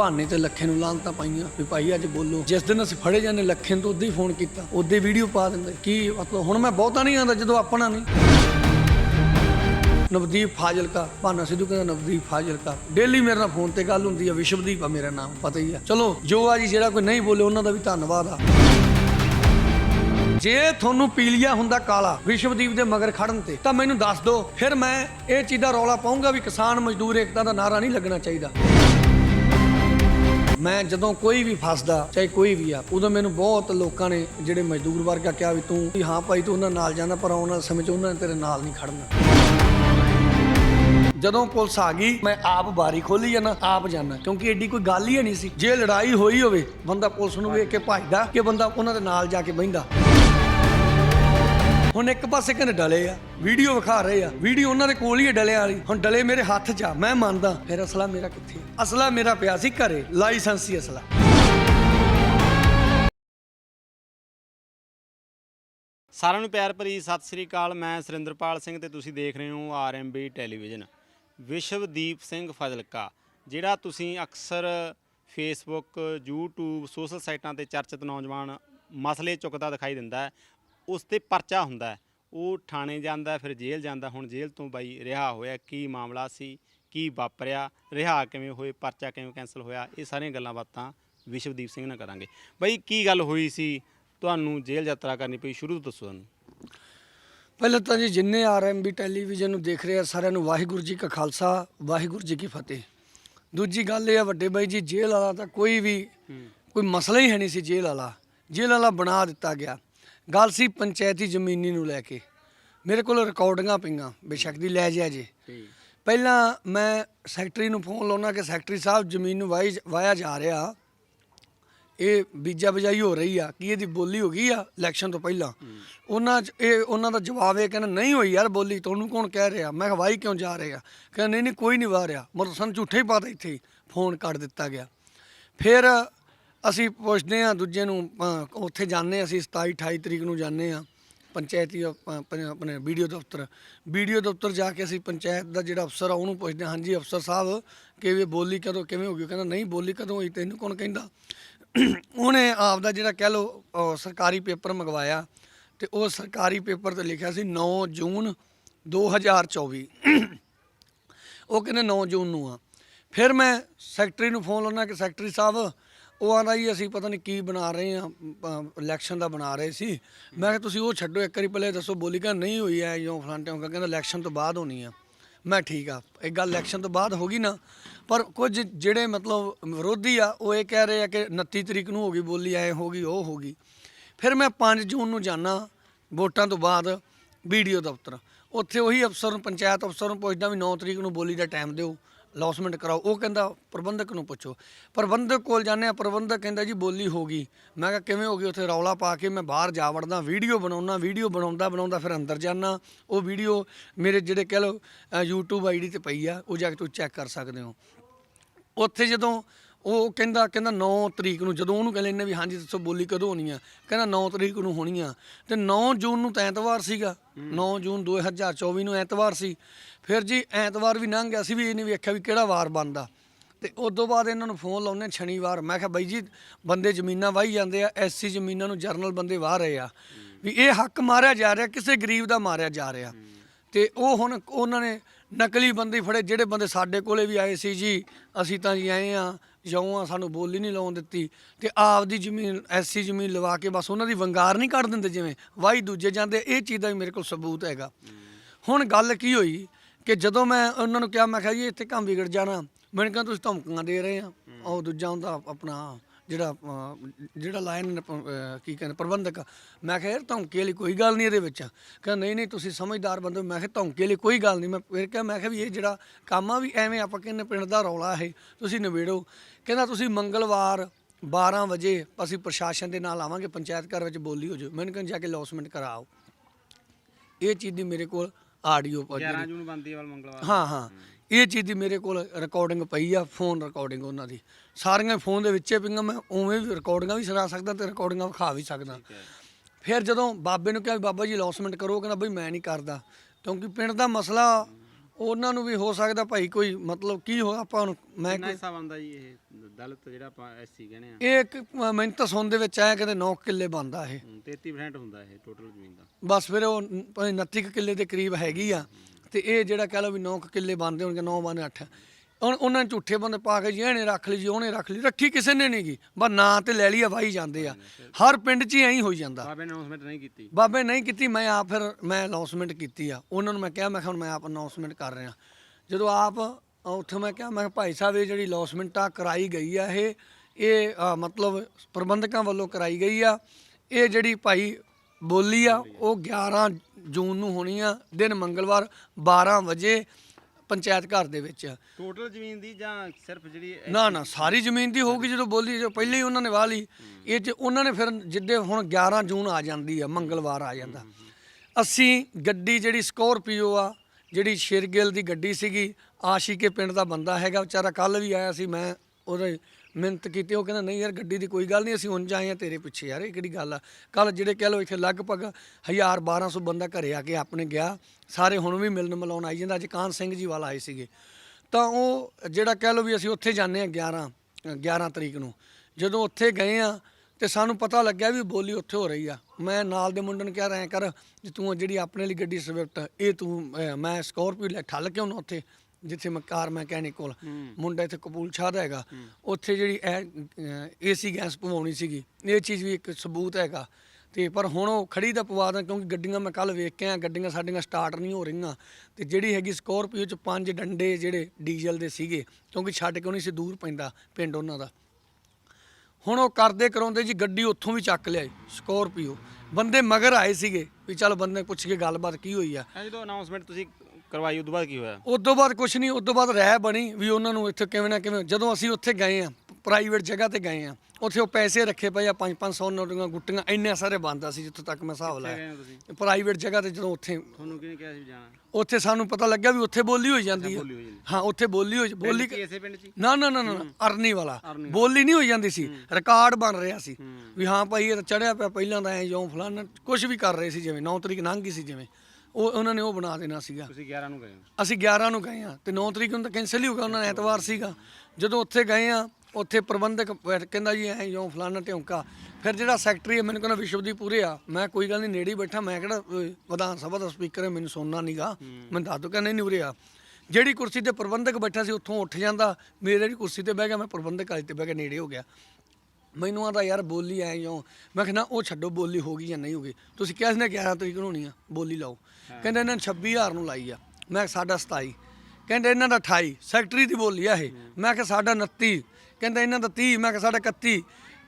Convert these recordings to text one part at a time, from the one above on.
ਭਾਨੇ ਤੇ ਲੱਖੇ ਨੂੰ ਲਾਂਤਾਂ ਪਾਈਆਂ ਵੀ ਭਾਈ ਅੱਜ ਬੋਲੋ। ਜਿਸ ਦਿਨ ਅਸੀਂ ਫੜੇ ਜਾਂਦੇ ਲੱਖੇ ਨੂੰ ਤਾਂ ਉਦੋਂ ਹੀ ਫੋਨ ਕੀਤਾ। ਉਦੋਂ ਹੀ ਵੀਡੀਓ ਪਾ ਦਿੰਦੇ। ਕੀ ਮਤਲਬ ਹੁਣ ਮੈਂ ਬਹੁਤਾ ਨਹੀਂ ਆਉਂਦਾ ਜਦੋਂ ਆਪਣਾ ਨਹੀਂ। ਨਵਦੀਪ ਫਾਜ਼ਿਲਕਾ, ਭਾਨਾ ਸਿੱਧੂ ਕਹਿੰਦਾ ਨਵਦੀਪ ਫਾਜ਼ਿਲਕਾ। ਡੇਲੀ ਮੇਰੇ ਨਾਲ ਫੋਨ ਤੇ ਗੱਲ ਹੁੰਦੀ ਆ, ਵਿਸ਼ਵਦੀਪ ਆ ਮੇਰਾ ਨਾਮ, ਪਤਾ ਹੀ ਆ। ਚਲੋ, ਜੋ ਆ ਜੀ ਜਿਹੜਾ ਕੋਈ ਨਹੀਂ ਬੋਲੇ ਉਹਨਾਂ ਦਾ ਵੀ ਧੰਨਵਾਦ ਆ। ਜੇ ਤੁਹਾਨੂੰ ਪੀਲੀਆ ਹੁੰਦਾ ਕਾਲਾ ਵਿਸ਼ਵਦੀਪ ਦੇ ਮਗਰ ਖੜਨ ਤੇ, ਤਾਂ ਮੈਨੂੰ ਦੱਸ ਦਿਓ। ਫਿਰ ਮੈਂ ਇਹ ਚੀਜ਼ ਦਾ ਰੌਲਾ ਪਾਉਂਗਾ ਵੀ ਕਿਸਾਨ ਮਜ਼ਦੂਰ ਏਕਤਾ ਦਾ ਨਾਰਾ ਨਹੀਂ ਲੱਗਣਾ ਚਾਹੀਦਾ। ਮੈਂ ਜਦੋਂ ਕੋਈ ਵੀ ਫਸਦਾ, ਚਾਹੇ ਕੋਈ ਵੀ ਆ, ਉਦੋਂ ਮੈਨੂੰ ਬਹੁਤ ਲੋਕਾਂ ਨੇ ਜਿਹੜੇ ਮਜ਼ਦੂਰ ਵਰਗਾ ਕਿਹਾ ਵੀ ਤੂੰ ਵੀ ਹਾਂ ਭਾਈ, ਤੂੰ ਉਹਨਾਂ ਨਾਲ ਜਾਂਦਾ ਪਰ ਆਉਣ ਵਾਲੇ ਸਮੇਂ 'ਚ ਉਹਨਾਂ ਨੇ ਤੇਰੇ ਨਾਲ ਨਹੀਂ ਖੜਨਾ। ਜਦੋਂ ਪੁਲਿਸ ਆ ਗਈ, ਮੈਂ ਆਪ ਬਾਰੀ ਖੋਲੀ ਜਾਂਦਾ, ਆਪ ਜਾਣਾ ਕਿਉਂਕਿ ਐਡੀ ਕੋਈ ਗੱਲ ਹੀ ਨਹੀਂ ਸੀ। ਜੇ ਲੜਾਈ ਹੋਈ ਹੋਵੇ, ਬੰਦਾ ਪੁਲਿਸ ਨੂੰ ਵੇਖ ਕੇ ਭੱਜਦਾ, ਕਿ ਬੰਦਾ ਉਹਨਾਂ ਦੇ ਨਾਲ ਜਾ ਕੇ ਬਹਿੰਦਾ। ਹੁਣ ਇੱਕ ਪਾਸੇ ਕਹਿੰਦੇ ਡਲੇ ਆ, ਵੀਡੀਓ ਵਿਖਾ ਰਹੇ ਆ, ਵੀਡੀਓ ਉਹਨਾਂ ਦੇ ਕੋਲ ਹੀ ਡਲੇ ਵਾਲੀ। ਹੁਣ ਡਲੇ ਮੇਰੇ ਹੱਥ 'ਚ ਆ, ਮੈਂ ਮੰਨਦਾ। ਫਿਰ ਅਸਲਾ ਮੇਰਾ ਕਿੱਥੇ ਅਸਲਾ ਮੇਰਾ ਪਿਆ ਸੀ ਘਰੇ, ਲਾਇਸੈਂਸੀ ਅਸਲਾ। ਸਾਰਿਆਂ ਨੂੰ ਪਿਆਰ ਭਰੀ ਸਤਿ ਸ੍ਰੀ ਅਕਾਲ, ਮੈਂ ਸੁਰਿੰਦਰਪਾਲ ਸਿੰਘ ਤੇ ਤੁਸੀਂ ਦੇਖ ਰਹੇ ਹੋ ਆਰਐਮਬੀ ਟੈਲੀਵਿਜ਼ਨ। ਵਿਸ਼ਵਦੀਪ ਸਿੰਘ ਫਜ਼ਲਕਾ, ਜਿਹੜਾ ਤੁਸੀਂ ਅਕਸਰ ਫੇਸਬੁੱਕ YouTube ਸੋਸ਼ਲ ਸਾਈਟਾਂ ਤੇ ਚਰਚਿਤ ਨੌਜਵਾਨ ਮਸਲੇ ਚੁੱਕਦਾ ਦਿਖਾਈ ਦਿੰਦਾ ਹੈ ਉਸ ਤੇ ਪਰਚਾ ਹੁੰਦਾ ਉਹ ਥਾਣੇ ਜਾਂਦਾ ਫਿਰ ਜੇਲ੍ਹ ਜਾਂਦਾ। ਹੁਣ ਜੇਲ੍ਹ ਤੋਂ ਬਾਈ ਰਿਹਾ ਹੋਇਆ ਕੀ ਮਾਮਲਾ ਸੀ ਕੀ ਵਾਪਰਿਆ ਰਿਹਾ ਕਿਵੇਂ ਹੋਏ ਪਰਚਾ ਕਿਵੇਂ ਕੈਨਸਲ ਹੋਇਆ ਇਹ ਸਾਰੀਆਂ ਗੱਲਾਂ ਬਾਤਾਂ ਵਿਸ਼ਵਦੀਪ ਸਿੰਘ ਨਾਲ ਕਰਾਂਗੇ। ਬਾਈ ਕੀ ਗੱਲ ਹੋਈ ਸੀ? ਤੁਹਾਨੂੰ ਜੇਲ੍ਹ ਯਾਤਰਾ ਕਰਨੀ ਪਈ ਸ਼ੁਰੂ ਤੋਂ ਦੱਸੋ ਸਾਨੂੰ। ਪਹਿਲਾਂ ਤਾਂ ਜੀ ਜਿੰਨੇ ਆਰਐਮਬੀ ਟੈਲੀਵਿਜ਼ਨ ਨੂੰ ਦੇਖ ਰਹੇ ਆ ਸਾਰਿਆਂ ਨੂੰ ਵਾਹਿਗੁਰੂ ਜੀ ਕਾ ਖਾਲਸਾ ਵਾਹਿਗੁਰੂ ਜੀ ਕੀ ਫਤਿਹ। ਦੂਜੀ ਗੱਲ ਇਹ ਆ ਵੱਡੇ ਬਾਈ ਜੀ ਜੇਲ੍ਹ ਵਾਲਾ ਤਾਂ ਕੋਈ ਵੀ ਕੋਈ ਮਸਲਾ ਹੀ ਹੈ ਨਹੀਂ ਸੀ ਜੇਲ੍ਹ ਵਾਲਾ। ਜੇਲ੍ਹ ਵਾਲਾ ਬਣਾ ਦਿੱਤਾ ਗਿਆ। ਗੱਲ ਸੀ ਪੰਚਾਇਤੀ ਜ਼ਮੀਨੀ ਨੂੰ ਲੈ ਕੇ। ਮੇਰੇ ਕੋਲ ਰਿਕਾਰਡਿੰਗਾਂ ਪਈਆਂ ਬੇਸ਼ੱਕ ਦੀ ਲੈ ਜਿਆ ਜੇ। ਪਹਿਲਾਂ ਮੈਂ ਸੈਕਟਰੀ ਨੂੰ ਫੋਨ ਲਾਉਣਾ ਕਿ ਸੈਕਟਰੀ ਸਾਹਿਬ ਜ਼ਮੀਨ ਨੂੰ ਵਾਹੀ ਵਾਇਆ ਜਾ ਰਿਹਾ। ਇਹ ਬੀਜਾ ਬਜਾਈ ਹੋ ਰਹੀ ਆ ਕੀ ਇਹਦੀ ਬੋਲੀ ਹੋ ਗਈ ਆ ਇਲੈਕਸ਼ਨ ਤੋਂ ਪਹਿਲਾਂ? ਉਹਨਾਂ 'ਚ ਇਹ ਉਹਨਾਂ ਦਾ ਜਵਾਬ ਇਹ ਕਹਿੰਦਾ ਨਹੀਂ ਹੋਈ ਯਾਰ ਬੋਲੀ ਤੁਹਾਨੂੰ ਕੌਣ ਕਹਿ ਰਿਹਾ? ਮੈਂ ਕਿਹਾ ਵਾਈ ਕਿਉਂ ਜਾ ਰਹੇ ਆ? ਕਹਿੰਦਾ ਨਹੀਂ ਨਹੀਂ ਕੋਈ ਨਹੀਂ ਵਾਹ ਰਿਹਾ। ਮਤਲਬ ਸਾਨੂੰ ਝੂਠੇ ਹੀ ਪਾਤਾ ਇੱਥੇ ਫੋਨ ਕੱਟ ਦਿੱਤਾ ਗਿਆ। ਫਿਰ ਅਸੀਂ ਪੁੱਛਦੇ ਆ ਦੂਜੇ ਨੂੰ ਅ, ਉੱਥੇ ਜਾਂਦੇ ਹਾਂ ਅਸੀਂ 27 28 ਤਰੀਕ ਨੂੰ ਜਾਂਦੇ ਆ ਪੰਚਾਇਤੀ ਅ, ਪ- ਆਪਣੇ ਵੀਡੀਓ ਦਫ਼ਤਰ। ਵੀਡੀਓ ਦਫ਼ਤਰ ਜਾ ਕੇ ਅਸੀਂ ਪੰਚਾਇਤ ਦਾ ਜਿਹੜਾ ਅਫਸਰ ਆ ਉਹਨੂੰ ਪੁੱਛਦੇ ਹਾਂ ਹਾਂਜੀ ਅਫਸਰ ਸਾਹਿਬ ਕਿਵੇਂ ਬੋਲੀ ਕਦੋਂ ਕਿਵੇਂ ਹੋ ਗਈ? ਉਹ ਕਹਿੰਦਾ ਨਹੀਂ ਬੋਲੀ ਕਦੋਂ ਹੋਈ ਤੈਨੂੰ ਕੌਣ ਕਹਿੰਦਾ? ਉਹਨੇ ਆਪਦਾ ਜਿਹੜਾ ਕਹਿ ਲੋ ਸਰਕਾਰੀ ਪੇਪਰ ਮੰਗਵਾਇਆ ਤੇ ਉਹ ਸਰਕਾਰੀ ਪੇਪਰ ਤੇ ਲਿਖਿਆ ਸੀ 9 ਜੂਨ 2024 ਉਹ ਕਹਿੰਦੇ 9 ਜੂਨ ਨੂੰ ਆ। ਫਿਰ ਮੈਂ ਸੈਕਟਰੀ ਨੂੰ ਫੋਨ ਲਾਉਣਾ ਕਿ ਸੈਕਟਰੀ ਸਾਹਿਬ ਉਹ ਆਂਦਾ ਜੀ, ਅਸੀਂ ਪਤਾ ਨਹੀਂ ਕੀ ਬਣਾ ਰਹੇ ਆ ਇਲੈਕਸ਼ਨ ਦਾ ਬਣਾ ਰਹੇ ਸੀ। ਮੈਂ ਕਿਹਾ, ਤੁਸੀਂ ਉਹ ਛੱਡੋ, ਇੱਕ ਵਾਰੀ ਪਹਿਲੇ ਦੱਸੋ, ਬੋਲੀ ਕਹਿੰਦਾ, ਨਹੀਂ ਹੋਈ ਐ ਜੋ ਫਲਾਂਟੇ ਕਹਿੰਦਾ ਇਲੈਕਸ਼ਨ ਤੋਂ ਬਾਅਦ ਹੋਣੀ ਆ। ਮੈਂ ਠੀਕ ਆ, ਇਹ ਗੱਲ ਇਲੈਕਸ਼ਨ ਤੋਂ ਬਾਅਦ ਹੋ ਗਈ ਨਾ। ਪਰ ਕੁਝ ਜਿਹੜੇ ਮਤਲਬ ਵਿਰੋਧੀ ਆ, ਉਹ ਇਹ ਕਹਿ ਰਹੇ ਆ ਕਿ 29 ਤਰੀਕ ਨੂੰ ਹੋ ਗਈ ਬੋਲੀ, ਐ ਹੋ ਗਈ, ਉਹ ਹੋ ਗਈ। ਫਿਰ ਮੈਂ 5 ਜੂਨ ਨੂੰ ਜਾਣਾ ਵੋਟਾਂ ਤੋਂ ਬਾਅਦ, ਵੀਡੀਓ ਦਫ਼ਤਰ। ਉੱਥੇ ਉਹੀ ਅਫਸਰ ਨੂੰ, ਪੰਚਾਇਤ ਅਫਸਰ ਨੂੰ ਪੁੱਛਦਾ ਵੀ 9 ਤਰੀਕ ਨੂੰ ਬੋਲੀ ਦਾ ਟਾਈਮ ਦਿਓ। ਲੌਸਮੈਂਟ ਕਰਾਓ। ਉਹ ਕਹਿੰਦਾ ਪ੍ਰਬੰਧਕ ਨੂੰ ਪੁੱਛੋ। ਪ੍ਰਬੰਧਕ ਕੋਲ ਜਾਂਦੇ ਆ ਪ੍ਰਬੰਧਕ ਕਹਿੰਦਾ ਜੀ ਬੋਲੀ ਹੋ ਗਈ। ਮੈਂ ਕਿਹਾ ਕਿਵੇਂ ਹੋ ਗਈ? ਉੱਥੇ ਰੌਲਾ ਪਾ ਕੇ ਮੈਂ ਬਾਹਰ ਜਾ ਵੜਦਾ ਵੀਡੀਓ ਬਣਾਉਣਾ ਵੀਡੀਓ ਬਣਾਉਂਦਾ ਬਣਾਉਂਦਾ ਫਿਰ ਅੰਦਰ ਜਾਣਾ ਉਹ ਵੀਡੀਓ ਮੇਰੇ ਜਿਹੜੇ ਕਹਿ ਲਓ ਅ, YouTube ਆਈਡੀ ਤੇ ਪਈ ਆ ਉਹ ਜਾ ਕੇ ਤੁਸੀਂ ਚੈੱਕ ਕਰ ਸਕਦੇ ਹੋ। ਉੱਥੇ ਜਦੋਂ ਉਹ ਕਹਿੰਦਾ ਕਹਿੰਦਾ 9 ਤਰੀਕ ਨੂੰ ਜਦੋਂ ਉਹਨੂੰ ਕਹਿੰਦੇ ਨੇ ਵੀ ਹਾਂਜੀ ਦੱਸੋ ਬੋਲੀ ਕਦੋਂ ਹੋਣੀ ਆ ਕਹਿੰਦਾ 9 ਤਰੀਕ ਨੂੰ ਹੋਣੀ ਆ। ਤੇ 9 ਜੂਨ ਨੂੰ ਤਾਂ ਐਤਵਾਰ ਸੀਗਾ। 9 ਜੂਨ 2024 ਨੂੰ ਐਤਵਾਰ ਸੀ। ਫਿਰ ਜੀ ਐਤਵਾਰ ਵੀ ਲੰਘ ਗਿਆ ਸੀ ਵੀ ਇਹ ਨਹੀਂ ਵੇਖਿਆ ਵੀ ਕਿਹੜਾ ਵਾਰ ਬੰਦਾ ਤੇ ਉਸ ਤੋਂ ਬਾਅਦ ਇਹਨਾਂ ਨੂੰ ਫੋਨ ਲਾਉਨੇ ਸ਼ਨੀਵਾਰ। ਮੈਂ ਕਿਹਾ ਬਾਈ ਜੀ ਬੰਦੇ ਜ਼ਮੀਨਾਂ ਵਾਹੀ ਜਾਂਦੇ ਆ ਐਸਸੀ ਜ਼ਮੀਨਾਂ ਨੂੰ ਜਰਨਲ ਬੰਦੇ ਵਾਹ ਰਹੇ ਆ। ਵੀ ਇਹ ਹੱਕ ਮਾਰਿਆ ਜਾ ਰਿਹਾ ਕਿਸੇ ਗਰੀਬ ਦਾ ਮਾਰਿਆ ਜਾ ਰਿਹਾ। ਤੇ ਉਹ ਹੁਣ ਉਹਨਾਂ ਨੇ ਨਕਲੀ ਬੰਦੇ ਫੜੇ ਜਿਹੜੇ ਬੰਦੇ ਸਾਡੇ ਕੋਲੇ ਵੀ ਆਏ ਸੀ ਜੀ ਅਸੀਂ ਤਾਂ ਜੀ ਆਏ ਆ। ਜਿਉਂ ਸਾਨੂੰ ਬੋਲੀ ਨਹੀਂ ਲਾਉਣ ਦਿੱਤੀ ਤੇ ਆਪਦੀ ਜ਼ਮੀਨ, ਐਸੀ ਜ਼ਮੀਨ ਲਵਾ ਕੇ ਬਸ ਉਹਨਾਂ ਦੀ ਵੰਗਾਰ ਨਹੀਂ ਕੱਢ ਦਿੰਦੇ ਜਿਵੇਂ ਵਾਹੀ ਦੂਜੇ ਜਾਂਦੇ, ਇਹ ਚੀਜ਼ ਦਾ ਵੀ ਮੇਰੇ ਕੋਲ ਸਬੂਤ ਹੈਗਾ। ਹੁਣ ਗੱਲ ਕੀ ਹੋਈ ਕਿ ਜਦੋਂ ਮੈਂ ਉਹਨਾਂ ਨੂੰ ਕਿਹਾ, ਮੈਂ ਕਿਹਾ ਜੀ, ਇੱਥੇ ਕੰਮ ਵਿਗੜ ਜਾਣਾ। ਮੈਨੂੰ ਕਹਿੰਦਾ ਤੁਸੀਂ ਧਮਕੀਆਂ ਦੇ ਰਹੇ ਆ। ਉਹ ਦੂਜਾ ਹੁੰਦਾ ਆਪਣਾ ਜਿਹੜਾ ਜਿਹੜਾ ਲਾਇਨ ਕੀ ਕਹਿੰਦੇ, ਪ੍ਰਬੰਧਕ ਮੈਂ ਕਿਹਾ, ਯਾਰ, ਧਮਕੀ ਵਾਲੀ ਕੋਈ ਗੱਲ ਨਹੀਂ ਇਹਦੇ ਵਿੱਚ ਕਹਿੰਦਾ, ਨਹੀਂ ਨਹੀਂ, ਤੁਸੀਂ ਸਮਝਦਾਰ ਬੰਦੇ ਹੋ। ਮੈਂ ਕਿਹਾ, ਧਮਕੀ ਵਾਲੀ ਕੋਈ ਗੱਲ ਨਹੀਂ। ਮੈਂ ਫਿਰ ਕਿਹਾ, ਮੈਂ ਕਿਹਾ ਵੀ ਇਹ ਜਿਹੜਾ ਕੰਮ ਆ ਵੀ ਐਵੇਂ ਆਪਾਂ ਕਹਿੰਦੇ ਪਿੰਡ ਦਾ ਰੌਲਾ ਇਹ, ਤੁਸੀਂ ਨਿਬੇੜੋ। ਕਹਿੰਦਾ, ਤੁਸੀਂ ਮੰਗਲਵਾਰ 12 ਵਜੇ ਅਸੀਂ ਪ੍ਰਸ਼ਾਸਨ ਦੇ ਨਾਲ ਆਵਾਂਗੇ, ਪੰਚਾਇਤ ਘਰ ਵਿੱਚ ਬੋਲੀ ਹੋ ਜਾਓ। ਮੈਨੂੰ ਕਹਿੰਦੇ, ਜਾ ਕੇ ਲੌਸਮੈਂਟ ਕਰਾਓ। ਇਹ ਚੀਜ਼ ਦੀ ਮੇਰੇ ਕੋਲ ਆਡੀਓ 11 ਜੂਨ ਬੰਦੀ ਵਾਲ ਮੰਗਲਵਾਰ। ਹਾਂ ਹਾਂ। ਇਹ ਚੀਜ਼ ਦੀ ਮੇਰੇ ਕੋਲ ਰਿਕਾਰਡਿੰਗ ਪਈ ਆ ਫੋਨ ਰਿਕਾਰਡਿੰਗ ਉਹਨਾਂ ਦੀ। ਸਾਰੀਆਂ ਫੋਨ ਦੇ ਵਿੱਚੇ ਪਈਆਂ ਮੈਂ ਉਵੇਂ ਵੀ ਰਿਕਾਰਡਿੰਗਾਂ ਵੀ ਸੁਣਾ ਸਕਦਾ ਤੇ ਰਿਕਾਰਡਿੰਗਾਂ ਵਿਖਾ ਵੀ ਸਕਦਾ। ਫਿਰ ਜਦੋਂ ਬਾਬੇ ਨੂੰ ਕਿਹਾ ਵੀ ਬਾਬਾ ਜੀ ਲੌਸਮੈਂਟ ਕਰੋ ਉਹ ਕਹਿੰਦਾ ਬਈ ਮੈਂ ਨਹੀਂ ਕਰਦਾ। ਕਿਉਂਕਿ ਪਿੰਡ ਦਾ ਮਸਲਾ ਉਹਨਾਂ ਨੂੰ ਵੀ ਹੋ ਸਕਦਾ ਭਾਈ ਕੋਈ ਮਤਲਬ ਕੀ ਹੋ ਆਪਾਂ ਹੁਣ ਮੈਂ ਕਿੰਨਾ ਹਿੱਸਾ ਬਣਦਾ ਜੀ ਇਹ ਦਲਿਤ ਜਿਹੜਾ ਆਪਾਂ ਐਸਸੀ ਕਹਿੰਦੇ ਆ? ਇਹ ਇੱਕ ਅ, ਮੈਨੂੰ ਤਾਂ ਸੁਣ ਦੇ ਵਿੱਚ ਆਇਆ ਕਹਿੰਦੇ 9 ਕਿੱਲੇ ਬੰਦਾ ਇਹ। ਹੂੰ, 33% ਹੁੰਦਾ ਇਹ ਟੋਟਲ ਜ਼ਮੀਨ ਦਾ। ਬਸ ਫਿਰ ਉਹ 29 ਕੁ ਕਿੱਲੇ ਦੇ ਕਰੀਬ ਹੈਗੀ ਆ। ਤੇ ਇਹ ਜਿਹੜਾ ਕਹ ਲਓ ਵੀ 9 ਕਿੱਲੇ ਬੰਦੇ ਹੋਣਗੇ 9 ਬਣੇ 8 ਹੁਣ ਉਹਨਾਂ ਨੇ ਝੂਠੇ ਬੰਦੇ ਪਾ ਕੇ ਜੀ ਇਹਨੇ ਰੱਖ ਲਈ ਜੀ ਉਹਨੇ ਰੱਖ ਲਈ ਰੱਖੀ ਕਿਸੇ ਨੇ ਨਹੀਂ ਗੀ ਬਸ ਨਾਂ ਤੇ ਲੈ ਲਈ ਆ ਵਾਈ ਜਾਂਦੇ ਆ। ਹਰ ਪਿੰਡ 'ਚ ਹੀ ਐਂ ਹੀ ਹੋਈ ਜਾਂਦਾ। ਬਾਬੇ ਨੇ ਅਨਾਉਂਸਮੈਂਟ ਨਹੀਂ ਕੀਤੀ। ਬਾਬੇ ਨਹੀਂ ਕੀਤੀ ਮੈਂ ਆਪ ਫਿਰ ਮੈਂ ਅਨਾਉਂਸਮੈਂਟ ਕੀਤੀ ਆ। ਉਹਨਾਂ ਨੂੰ ਮੈਂ ਕਿਹਾ ਮੈਂ ਕਿਹਾ ਹੁਣ ਮੈਂ ਆਪ ਅਨਾਉਂਸਮੈਂਟ ਕਰ ਰਿਹਾ। ਜਦੋਂ ਆਪ ਉੱਥੇ ਮੈਂ ਕਿਹਾ ਮੈਂ ਕਿਹਾ ਭਾਈ ਸਾਹਿਬ ਇਹ ਜਿਹੜੀ ਅਨਾਉਂਸਮੈਂਟ ਆ ਕਰਾਈ ਗਈ ਆ ਇਹ ਇਹ ਅ, ਮਤਲਬ ਪ੍ਰਬੰਧਕਾਂ ਵੱਲੋਂ ਕਰਾਈ ਗਈ ਆ। ਇਹ ਜਿਹੜੀ ਭਾਈ ਬੋਲੀ ਆ ਉਹ 11 ਜੂਨ ਨੂੰ ਹੋਣੀ ਆ ਦਿਨ ਮੰਗਲਵਾਰ 12 ਵਜੇ। ਪੰਚਾਇਤ ਘਰ ਦੇ ਵਿੱਚ। ਟੋਟਲ ਜ਼ਮੀਨ ਦੀ ਜਾਂ ਸਿਰਫ ਜਿਹੜੀ ਨਾ ਨਾ ਸਾਰੀ ਜ਼ਮੀਨ ਦੀ ਹੋਊਗੀ ਜਦੋਂ ਬੋਲੀ ਜੋ ਪਹਿਲੇ ਹੀ ਉਹਨਾਂ ਨੇ ਵਾਹ ਲਈ। ਇਹ ਚ ਉਹਨਾਂ ਨੇ ਫਿਰ ਜਿੱਦੇ ਹੁਣ 11 ਜੂਨ ਆ ਜਾਂਦੀ ਆ ਮੰਗਲਵਾਰ ਆ ਜਾਂਦਾ। ਅਸੀਂ ਗੱਡੀ ਜਿਹੜੀ ਸਕੋਰਪੀਓ ਆ ਜਿਹੜੀ ਸ਼ੇਰਗਿੱਲ ਦੀ ਗੱਡੀ ਸੀਗੀ ਆਸ਼ੀਕੇ ਪਿੰਡ ਦਾ ਬੰਦਾ ਹੈਗਾ ਵਿਚਾਰਾ ਕੱਲ ਵੀ ਆਇਆ ਸੀ ਮੈਂ ਉਹਦੇ ਮਿਹਨਤ ਕੀਤੀ ਉਹ ਕਹਿੰਦਾ ਨਹੀਂ ਯਾਰ ਗੱਡੀ ਦੀ ਕੋਈ ਗੱਲ ਨਹੀਂ ਅਸੀਂ ਉਂਝ ਆਏ ਆ ਤੇਰੇ ਪਿੱਛੇ ਯਾਰ ਇਹ ਕਿਹੜੀ ਗੱਲ ਆ? ਕੱਲ ਜਿਹੜੇ ਕਹਿ ਲਓ ਇੱਥੇ ਲਗਭਗ 1000 1200 ਬੰਦਾ ਘਰੇ ਆ ਕੇ ਆਪਣੇ ਗਿਆ ਸਾਰੇ ਹੁਣ ਵੀ ਮਿਲਣ ਮਿਲਾਉਣ ਆਈ ਜਾਂਦਾ। ਅੱਜ ਕਾਨ ਸਿੰਘ ਜੀ ਵਾਲਾ ਆਏ ਸੀਗੇ। ਤਾਂ ਉਹ ਜਿਹੜਾ ਕਹਿ ਲਓ ਵੀ ਅਸੀਂ ਉੱਥੇ ਜਾਂਦੇ ਆ 11 11 ਤਰੀਕ ਨੂੰ। ਜਦੋਂ ਉੱਥੇ ਗਏ ਆ ਤੇ ਸਾਨੂੰ ਪਤਾ ਲੱਗਿਆ ਵੀ ਬੋਲੀ ਉੱਥੇ ਹੋ ਰਹੀ ਆ। ਮੈਂ ਨਾਲ ਦੇ ਮੁੰਡੇ ਨੂੰ ਕਹਿ ਰਿਹਾ ਕਰ ਜੇ ਤੂੰ ਜਿਹੜੀ ਆਪਣੇ ਲਈ ਗੱਡੀ ਸਵਿਫਟ ਇਹ ਤੂੰ ਮੈਂ ਸਕੋਰਪੀਓ ਲੈ ਠੱਲ ਕੇ ਉਹਨੂੰ ਉੱਥੇ? ਜਿੱਥੇ ਮੈਂ ਕਾਰ ਮੈਕੈਨਿਕ ਕੋਲ। ਮੁੰਡਾ ਇੱਥੇ ਕਪੂਲ ਸ਼ਾਹ ਦਾ ਹੈਗਾ। ਉੱਥੇ ਜਿਹੜੀ ਏਸੀ ਗੈਸ ਪਵਾਉਣੀ ਸੀਗੀ। ਇਹ ਚੀਜ਼ ਵੀ ਇੱਕ ਸਬੂਤ ਹੈਗਾ। ਤੇ ਪਰ ਹੁਣ ਉਹ ਖੜੀ ਦਾ ਪਵਾ ਦਾਂ ਕਿਉਂਕਿ ਗੱਡੀਆਂ ਮੈਂ ਕੱਲ ਵੇਖ ਕੇ ਆ ਗੱਡੀਆਂ ਸਾਡੀਆਂ ਸਟਾਰਟ ਨਹੀਂ ਹੋ ਰਹੀਆਂ। ਤੇ ਜਿਹੜੀ ਹੈਗੀ ਸਕੋਰਪੀਓ ਚ ਪੰਜ ਡੰਡੇ ਜਿਹੜੇ ਡੀਜ਼ਲ ਦੇ ਸੀਗੇ ਕਿਉਂਕਿ ਛੱਡ ਕੇ ਨਹੀਂ ਸੀ ਦੂਰ ਪੈਂਦਾ ਪਿੰਡ ਉਹਨਾਂ ਦਾ। ਹੁਣ ਉਹ ਕਰਦੇ ਕਰਾਉਂਦੇ ਜੀ ਗੱਡੀ ਉੱਥੋਂ ਵੀ ਚੱਕ ਲਿਆਈ ਸਕੋਰਪੀਓ ਬੰਦੇ ਮਗਰ ਆਏ ਸੀਗੇ ਵੀ ਚੱਲ ਬੰਦੇ ਪੁੱਛ ਕੇ ਗੱਲਬਾਤ ਕੀ ਹੋਈ ਆ। ਜਦੋਂ ਅਨਾਉਂਸਮੈਂਟ ਤੁਸੀਂ ਕਰਵਾਈ ਉਦੋਂ ਬਾਅਦ ਕੀ ਹੋਇਆ? ਉਸ ਤੋਂ ਬਾਅਦ ਕੁਝ ਨਹੀਂ ਉਸ ਤੋਂ ਬਾਅਦ ਰਹਿ ਬਣੀ ਵੀ ਉਹਨਾਂ ਨੂੰ ਇੱਥੇ ਕਿਵੇਂ ਨਾ ਕਿਵੇਂ ਜਦੋਂ ਅਸੀਂ ਉੱਥੇ ਗਏ ਆ ਪ੍ਰਾਈਵੇਟ ਜਗ੍ਹਾ ਤੇ ਗਏ ਆ। ਉੱਥੇ ਉਹ ਪੈਸੇ ਰੱਖੇ ਪਏ ਆ 5-500 ਨੋਟੀਆਂ ਗੁੱਟੀਆਂ ਇੰਨੇ ਸਾਰੇ ਬੰਦਾ ਸੀ ਜਿੱਥੋਂ ਤੱਕ ਮੈਂ ਹਿਸਾਬ ਲਾਇਆ। ਪ੍ਰਾਈਵੇਟ ਜਗ੍ਹਾ ਤੇ ਜਦੋਂ ਉੱਥੇ ਤੁਹਾਨੂੰ ਕਿਹਨੇ ਕਿਹਾ ਸੀ ਜਾਣਾ? ਉੱਥੇ ਸਾਨੂੰ ਪਤਾ ਲੱਗਿਆ ਵੀ ਉੱਥੇ ਬੋਲੀ ਹੋਈ ਜਾਂਦੀ ਹੈ ਹਾਂ ਉੱਥੇ ਬੋਲੀ ਹੋਈ ਬੋਲੀ? ਨਾ ਨਾ ਨਾ ਨਾ ਅਰਨੀ ਵਾਲਾ। ਬੋਲੀ ਨਹੀਂ ਹੋਈ ਜਾਂਦੀ ਸੀ। ਰਿਕਾਰਡ ਬਣ ਰਿਹਾ ਸੀ। ਵੀ ਹਾਂ ਭਾਈ ਇਹ ਤਾਂ ਚੜਿਆ ਪਿਆ ਪਹਿਲਾਂ ਤਾਂ ਐ ਜਿਉਂ ਫਲਾਨਾ ਕੁਝ ਵੀ ਕਰ ਰਹੇ ਸੀ ਜਿਵੇਂ 9 ਤਰੀਕ ਲੰਘ ਗਈ ਸੀ ਜਿਵੇਂ। ਉਹ ਉਹਨਾਂ ਨੇ ਉਹ ਬਣਾ ਦੇਣਾ ਸੀਗਾ। ਤੁਸੀਂ 11 ਨੂੰ ਗਏ ਅਸੀਂ 11 ਨੂੰ ਗਏ ਆ ਤੇ 9 ਤਰੀਕ ਨੂੰ ਤਾਂ ਕੈਨਸਲ ਹੀ ਹੋ ਗਿਆ ਉਹਨਾਂ ਨੇ ਐਤਵਾਰ ਸੀਗਾ। ਜਦੋਂ ਉੱਥੇ ਗਏ ਆ ਉੱਥੇ ਪ੍ਰਬੰਧਕ ਬੈਠ- ਕਹਿੰਦਾ ਜੀ ਐ ਜਿਉਂ ਫਲਾਨਾ ਢਿਉਂਕਾ। ਫਿਰ ਜਿਹੜਾ ਸੈਕਟਰੀ ਹੈ ਮੈਨੂੰ ਕਹਿੰਦਾ ਵਿਸ਼ਵਦੀਪ ਪੂਰੇ ਆ। ਮੈਂ ਕੋਈ ਗੱਲ ਨਹੀਂ ਨੇੜੇ ਹੀ ਬੈਠਾ। ਮੈਂ ਕਿਹੜਾ ਅਹ, ਵਿਧਾਨ ਸਭਾ ਦਾ ਸਪੀਕਰ ਹੈ ਮੈਨੂੰ ਸੁਣਨਾ ਨਹੀਂਗਾ ਮੈਂ ਦੱਸ ਦੋ ਕਹਿੰਦਾ ਨਹੀਂ ਉਰੇ ਆ। ਜਿਹੜੀ ਕੁਰਸੀ ਤੇ ਪ੍ਰਬੰਧਕ ਬੈਠਾ ਸੀ ਉੱਥੋਂ ਉੱਠ ਜਾਂਦਾ। ਮੇਰੇ ਜਿਹੜੀ ਕੁਰਸੀ ਤੇ ਬਹਿ ਗਿਆ ਮੈਂ ਪ੍ਰਬੰਧਕ ਵਾਲੀ ਤੇ ਬਹਿ ਕੇ ਨੇੜੇ ਹੋ ਗਿਆ। ਮੈਨੂੰ ਆਦਾ ਯਾਰ ਬੋਲੀ ਐ ਜੋ ਮੈਂ ਕਿਹਾ ਨਾ ਉਹ ਛੱਡੋ ਬੋਲੀ ਹੋ ਗਈ ਜਾਂ ਨਹੀਂ ਹੋ ਗਈ? ਤੁਸੀਂ ਕਿਹਾ ਸੀ ਨਾ 11 ਤਰੀਕ ਨੂੰ ਹੋਣੀ ਆ ਬੋਲੀ ਲਾਓ। ਕਹਿੰਦੇ ਇਹਨਾਂ ਨੇ 26000 ਨੂੰ ਲਾਈ ਆ। ਮੈਂ ਕਿਹਾ ਸਾਡਾ 27 ਕਹਿੰਦੇ ਇਹਨਾਂ ਦਾ 28 ਸੈਕਟਰੀ ਦੀ ਬੋਲੀ ਆ ਇਹ। ਮੈਂ ਕਿਹਾ ਸਾਡਾ 29 ਕਹਿੰਦਾ ਇਹਨਾਂ ਦਾ 30 ਮੈਂ ਕਿਹਾ ਸਾਡਾ 31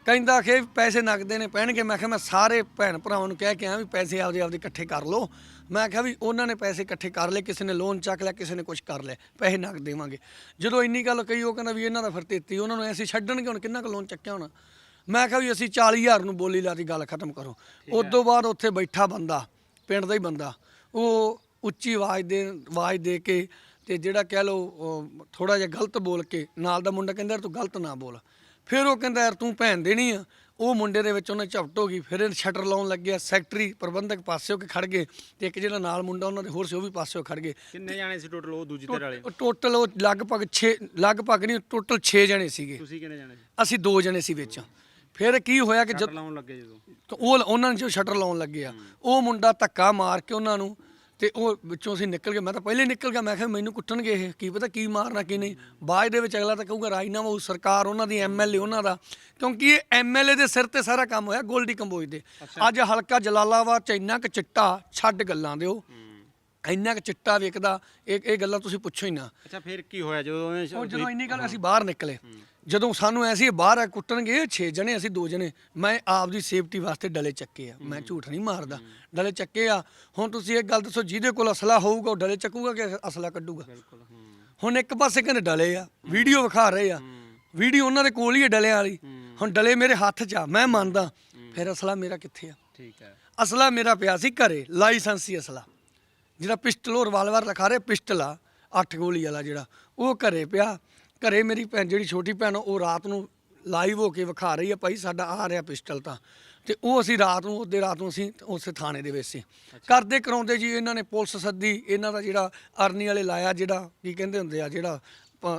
ਕਹਿੰਦਾ ਕਿ ਪੈਸੇ ਨਗਦੇ ਨੇ ਪੈਣਗੇ। ਮੈਂ ਕਿਹਾ ਮੈਂ ਸਾਰੇ ਭੈਣ ਭਰਾਵਾਂ ਨੂੰ ਕਹਿ ਕੇ ਆਇਆ ਵੀ ਪੈਸੇ ਆਪਦੇ ਆਪਦੇ ਇਕੱਠੇ ਕਰ ਲਓ। ਮੈਂ ਕਿਹਾ ਵੀ ਉਹਨਾਂ ਨੇ ਪੈਸੇ ਇਕੱਠੇ ਕਰ ਲਏ ਕਿਸੇ ਨੇ ਲੋਨ ਚੱਕ ਲਿਆ ਕਿਸੇ ਨੇ ਕੁਝ ਕਰ ਲਿਆ। ਪੈਸੇ ਨਗਦ ਦੇਵਾਂਗੇ। ਜਦੋਂ ਇੰਨੀ ਗੱਲ ਕਹੀ ਉਹ ਕਹਿੰਦਾ ਵੀ ਇਹਨਾਂ ਦਾ ਫਿਰ 33 ਉਹਨਾਂ ਨੂੰ ਐਸੀ ਛੱਡਣਗੇ ਹੁਣ ਕਿੰਨਾ ਕੁ ਲੋਨ ਚੱਕਿਆ ਹੋਣਾ? ਮੈਂ ਕਿਹਾ ਵੀ ਅਸੀਂ 40000 ਨੂੰ ਬੋਲੀ ਲਾਤੀ ਗੱਲ ਖਤਮ ਕਰੋ। ਉਸ ਤੋਂ ਬਾਅਦ ਉੱਥੇ ਬੈਠਾ ਬੰਦਾ ਪਿੰਡ ਦਾ ਹੀ ਬੰਦਾ। ਉਹ ਉੱਚੀ ਆਵਾਜ਼ ਦੇ ਆਵਾਜ਼ ਦੇ ਕੇ ਤੇ ਜਿਹੜਾ ਕਹਿ ਲਓ ਥੋੜਾ ਜਿਹਾ ਗਲਤ ਬੋਲ ਕੇ ਨਾਲ ਦਾ ਮੁੰਡਾ ਕਹਿੰਦਾ ਤੂੰ ਗਲਤ ਨਾ ਬੋਲ। ਫਿਰ ਉਹ ਕਹਿੰਦਾ ਯਾਰ ਤੂੰ ਭੈਣ ਦੇਣੀ ਆ। ਉਹ ਮੁੰਡੇ ਦੇ ਵਿੱਚ ਉਹਨੇ ਝਪਟ ਹੋ ਗਈ ਫਿਰ ਇਹ ਸ਼ਟਰ ਲਾਉਣ ਲੱਗਿਆ ਸੈਕਟਰੀ ਪ੍ਰਬੰਧਕ ਪਾਸੇ ਹੋ ਕੇ ਖੜ ਗਏ ਤੇ ਇੱਕ ਜਿਹੜਾ ਨਾਲ ਮੁੰਡਾ ਉਹਨਾਂ ਦੇ ਹੋਰ ਸੀ ਉਹ ਵੀ ਪਾਸੇ ਹੋ ਖੜ ਗਏ। ਕਿੰਨੇ ਜਾਣੇ ਸੀ ਟੋਟਲ ਉਹ ਦੂਜੀ ਧਿਰ ਵਾਲੇ? ਟੋਟਲ ਉਹ ਲਗਭਗ 6 ਲਗਭਗ ਨਹੀਂ ਟੋਟਲ 6 ਜਣੇ ਸੀਗੇ। ਤੁਸੀਂ ਕਿੰਨੇ ਜਾਣੇ ਸੀ? ਅਸੀਂ ਦੋ ਜਣੇ ਸੀ ਵਿੱਚ। ਫਿਰ ਕੀ ਹੋਇਆ ਕਿ ਜਦ ਲਾਉਣ ਲੱਗੇ ਜਦੋਂ? ਉਹ ਉਹਨਾਂ ਨੇ ਜੋ ਸ਼ਟਰ ਲਾਉਣ ਲੱਗੇ ਆ ਉਹ ਮੁੰਡਾ ਧੱਕਾ ਮਾਰ ਕੇ ਉਹਨਾਂ ਨੂੰ ਤੇ ਉਹ ਵਿੱਚੋਂ ਅਸੀਂ ਨਿਕਲ ਗਏ। ਮੈਂ ਤਾਂ ਪਹਿਲੇ ਨਿਕਲ ਗਿਆ। ਮੈਂ ਕਿਹਾ ਮੈਨੂੰ ਕੁੱਟਣਗੇ ਇਹ। ਕੀ ਪਤਾ ਕੀ ਮਾਰਨਾ ਕੀ ਨਹੀਂ। ਬਾਅਦ ਦੇ ਵਿੱਚ ਅਗਲਾ ਤਾਂ ਕਹੂਗਾ ਰਾਜਨਾਮਾ ਉਹ ਸਰਕਾਰ ਉਹਨਾਂ ਦੀ ਐਮਐਲਏ ਉਹਨਾਂ ਦਾ। ਕਿਉਂਕਿ ਇਹ ਐਮਐਲਏ ਦੇ ਸਿਰ ਤੇ ਸਾਰਾ ਕੰਮ ਹੋਇਆ ਗੋਲਡੀ ਕੰਬੋਜ ਦੇ। ਅੱਜ ਹਲਕਾ ਜਲਾਲਾਬਾਦ ਚ ਇੰਨਾ ਕੁ ਚਿੱਟਾ ਛੱਡ ਗੱਲਾਂ ਦਿਓ। ਇੰਨਾ ਕੁ ਚਿੱਟਾ ਵੇਖਦਾ ਇਹ ਇਹ ਗੱਲਾਂ ਤੁਸੀਂ ਪੁੱਛੋ ਹੀ ਨਾ। ਅੱਛਾ ਫਿਰ ਕੀ ਹੋਇਆ ਜਦੋਂ ਉਹਨੇ ਉਹ ਜਦੋਂ ਇੰਨੀ ਗੱਲ ਅਸੀਂ ਬਾਹਰ ਨਿਕਲੇ। ਜਦੋਂ ਸਾਨੂੰ ਐਸੀ ਬਾਹਰ ਆ ਕੁੱਟਣਗੇ 6 ਜਣੇ ਅਸੀਂ ਦੋ ਜਣੇ। ਮੈਂ ਆਪਦੀ ਸੇਫਟੀ ਵਾਸਤੇ ਡਲੇ ਚੱਕੇ ਆ। ਮੈਂ ਝੂਠ ਨਹੀਂ ਮਾਰਦਾ। ਡਲੇ ਚੱਕੇ ਆ। ਹੁਣ ਤੁਸੀਂ ਇੱਕ ਗੱਲ ਦੱਸੋ ਜਿਹਦੇ ਕੋਲ ਅਸਲਾ ਹੋਊਗਾ ਉਹ ਡਲੇ ਚੱਕੂਗਾ ਕਿ ਅਸਲਾ ਕੱਢੂਗਾ? ਹੁਣ ਇੱਕ ਪਾਸੇ ਕਹਿੰਦੇ ਡਲੇ ਆ ਵੀਡੀਓ ਵਿਖਾ ਰਹੇ ਆ। ਵੀਡੀਓ ਉਹਨਾਂ ਦੇ ਕੋਲ ਹੀ ਹੈ ਡਲਿਆਂ ਵਾਲੀ। ਹੁਣ ਡਲੇ ਮੇਰੇ ਹੱਥ 'ਚ ਆ ਮੈਂ ਮੰਨਦਾ। ਫਿਰ ਅਸਲਾ ਮੇਰਾ ਕਿੱਥੇ ਆ? ਠੀਕ ਹੈ। ਅਸਲਾ ਮੇਰਾ ਪਿਆ ਸੀ ਘਰੇ ਲਾਇਸੈਂਸੀ ਅਸਲਾ। ਜਿਹੜਾ ਪਿਸਟਲ ਉਹ ਰਿਵਾਲਵਰ ਲਿਖਾ ਰਹੇ ਪਿਸਟਲ ਆ 8 ਗੋਲੀ ਵਾਲਾ ਜਿਹੜਾ ਉਹ ਘਰੇ ਪਿਆ। ਘਰੇ ਮੇਰੀ ਭੈਣ ਜਿਹੜੀ ਛੋਟੀ ਭੈਣ ਉਹ ਰਾਤ ਨੂੰ ਲਾਈਵ ਹੋ ਕੇ ਵਿਖਾ ਰਹੀ ਆ ਭਾਈ ਸਾਡਾ ਆ ਰਿਹਾ ਪਿਸਟਲ ਤਾਂ। ਤੇ ਉਹ ਅਸੀਂ ਰਾਤ ਨੂੰ ਉਹਦੇ ਰਾਤ ਨੂੰ ਅਸੀਂ ਉਸੇ ਥਾਣੇ ਦੇ ਵਿੱਚ ਸੀ। ਕਰਦੇ ਕਰਾਉਂਦੇ ਜੀ ਇਹਨਾਂ ਨੇ ਪੁਲਿਸ ਸੱਦੀ ਇਹਨਾਂ ਦਾ ਜਿਹੜਾ ਅਰਨੀ ਵਾਲੇ ਲਾਇਆ ਜਿਹੜਾ ਕੀ ਕਹਿੰਦੇ ਹੁੰਦੇ ਆ ਜਿਹੜਾ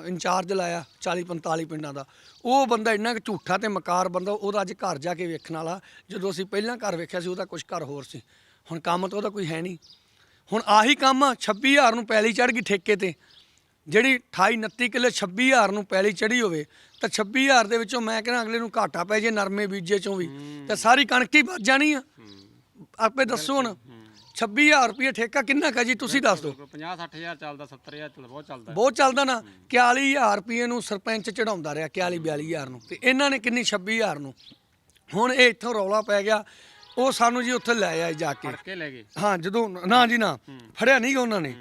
ਇੰਚਾਰਜ ਲਾਇਆ 40 45 ਪਿੰਡਾਂ ਦਾ। ਉਹ ਬੰਦਾ ਇੰਨਾ ਕੁ ਝੂਠਾ ਤੇ ਮਕਾਰ ਬੰਦਾ ਉਹਦਾ ਅੱਜ ਘਰ ਜਾ ਕੇ ਵੇਖਣ ਵਾਲਾ। ਜਦੋਂ ਅਸੀਂ ਪਹਿਲਾਂ ਘਰ ਵੇਖਿਆ ਸੀ ਉਹਦਾ ਕੁਝ ਘਰ ਹੋਰ ਸੀ। ਹੁਣ ਕੰਮ ਤਾਂ ਉਹਦਾ ਕੋਈ ਹੈ ਨਹੀਂ। ਹੁਣ ਆਹੀ ਕੰਮ ਆ, 26000 ਨੂੰ ਪੈਲੀ ਚੜ ਗਈ ਠੇਕੇ ਤੇ। ਜਿਹੜੀ 28 29 ਕਿੱਲੇ 26000 ਨੂੰ ਪੈਲੀ ਚੜੀ ਹੋਵੇ ਤਾਂ 26000 ਦੇ ਵਿੱਚੋਂ ਮੈਂ ਕਹਿੰਦਾ ਅਗਲੇ ਨੂੰ ਘਾਟਾ ਪੈ ਜੇ ਨਰਮੇ ਬੀਜੇ ਚੋਂ ਵੀ। ਤੇ ਸਾਰੀ ਕਣਕ ਹੀ ਵੱਜ ਜਾਣੀ ਆ। ਆਪੇ ਦੱਸੋ ਹੁਣ 26000 ਰੁਪਏ ਠੇਕਾ ਕਿੰਨਾ ਕਾ ਜੀ? ਤੁਸੀਂ ਦੱਸ ਦਿਓ। 50 60000 ਚੱਲਦਾ 70000 ਚੱਲਦਾ ਬਹੁਤ ਚੱਲਦਾ। ਬਹੁਤ ਚੱਲਦਾ ਨਾ। 41000 ਰੁਪਏ ਨੂੰ ਸਰਪੰਚ ਚੜਾਉਂਦਾ ਰਿਹਾ 41 42000 ਨੂੰ। ਤੇ ਇਹਨਾਂ ਨੇ ਕਿੰਨੀ 26000 ਨੂੰ? ਹੁਣ ਇਹ ਇੱਥੋਂ ਰੌਲਾ ਪੈ ਗਿਆ। ਉਹ ਸਾਨੂੰ ਜੀ ਉੱਥੇ ਲੈ ਆਏ ਜਾ ਕੇ। ਕੇ ਲੈ ਗਏ? ਹਾਂ ਜਦੋਂ ਨਾ ਜੀ ਨਾ ਫੜਿਆ ਨਹੀਂ ਉਹਨਾਂ ਨੇ।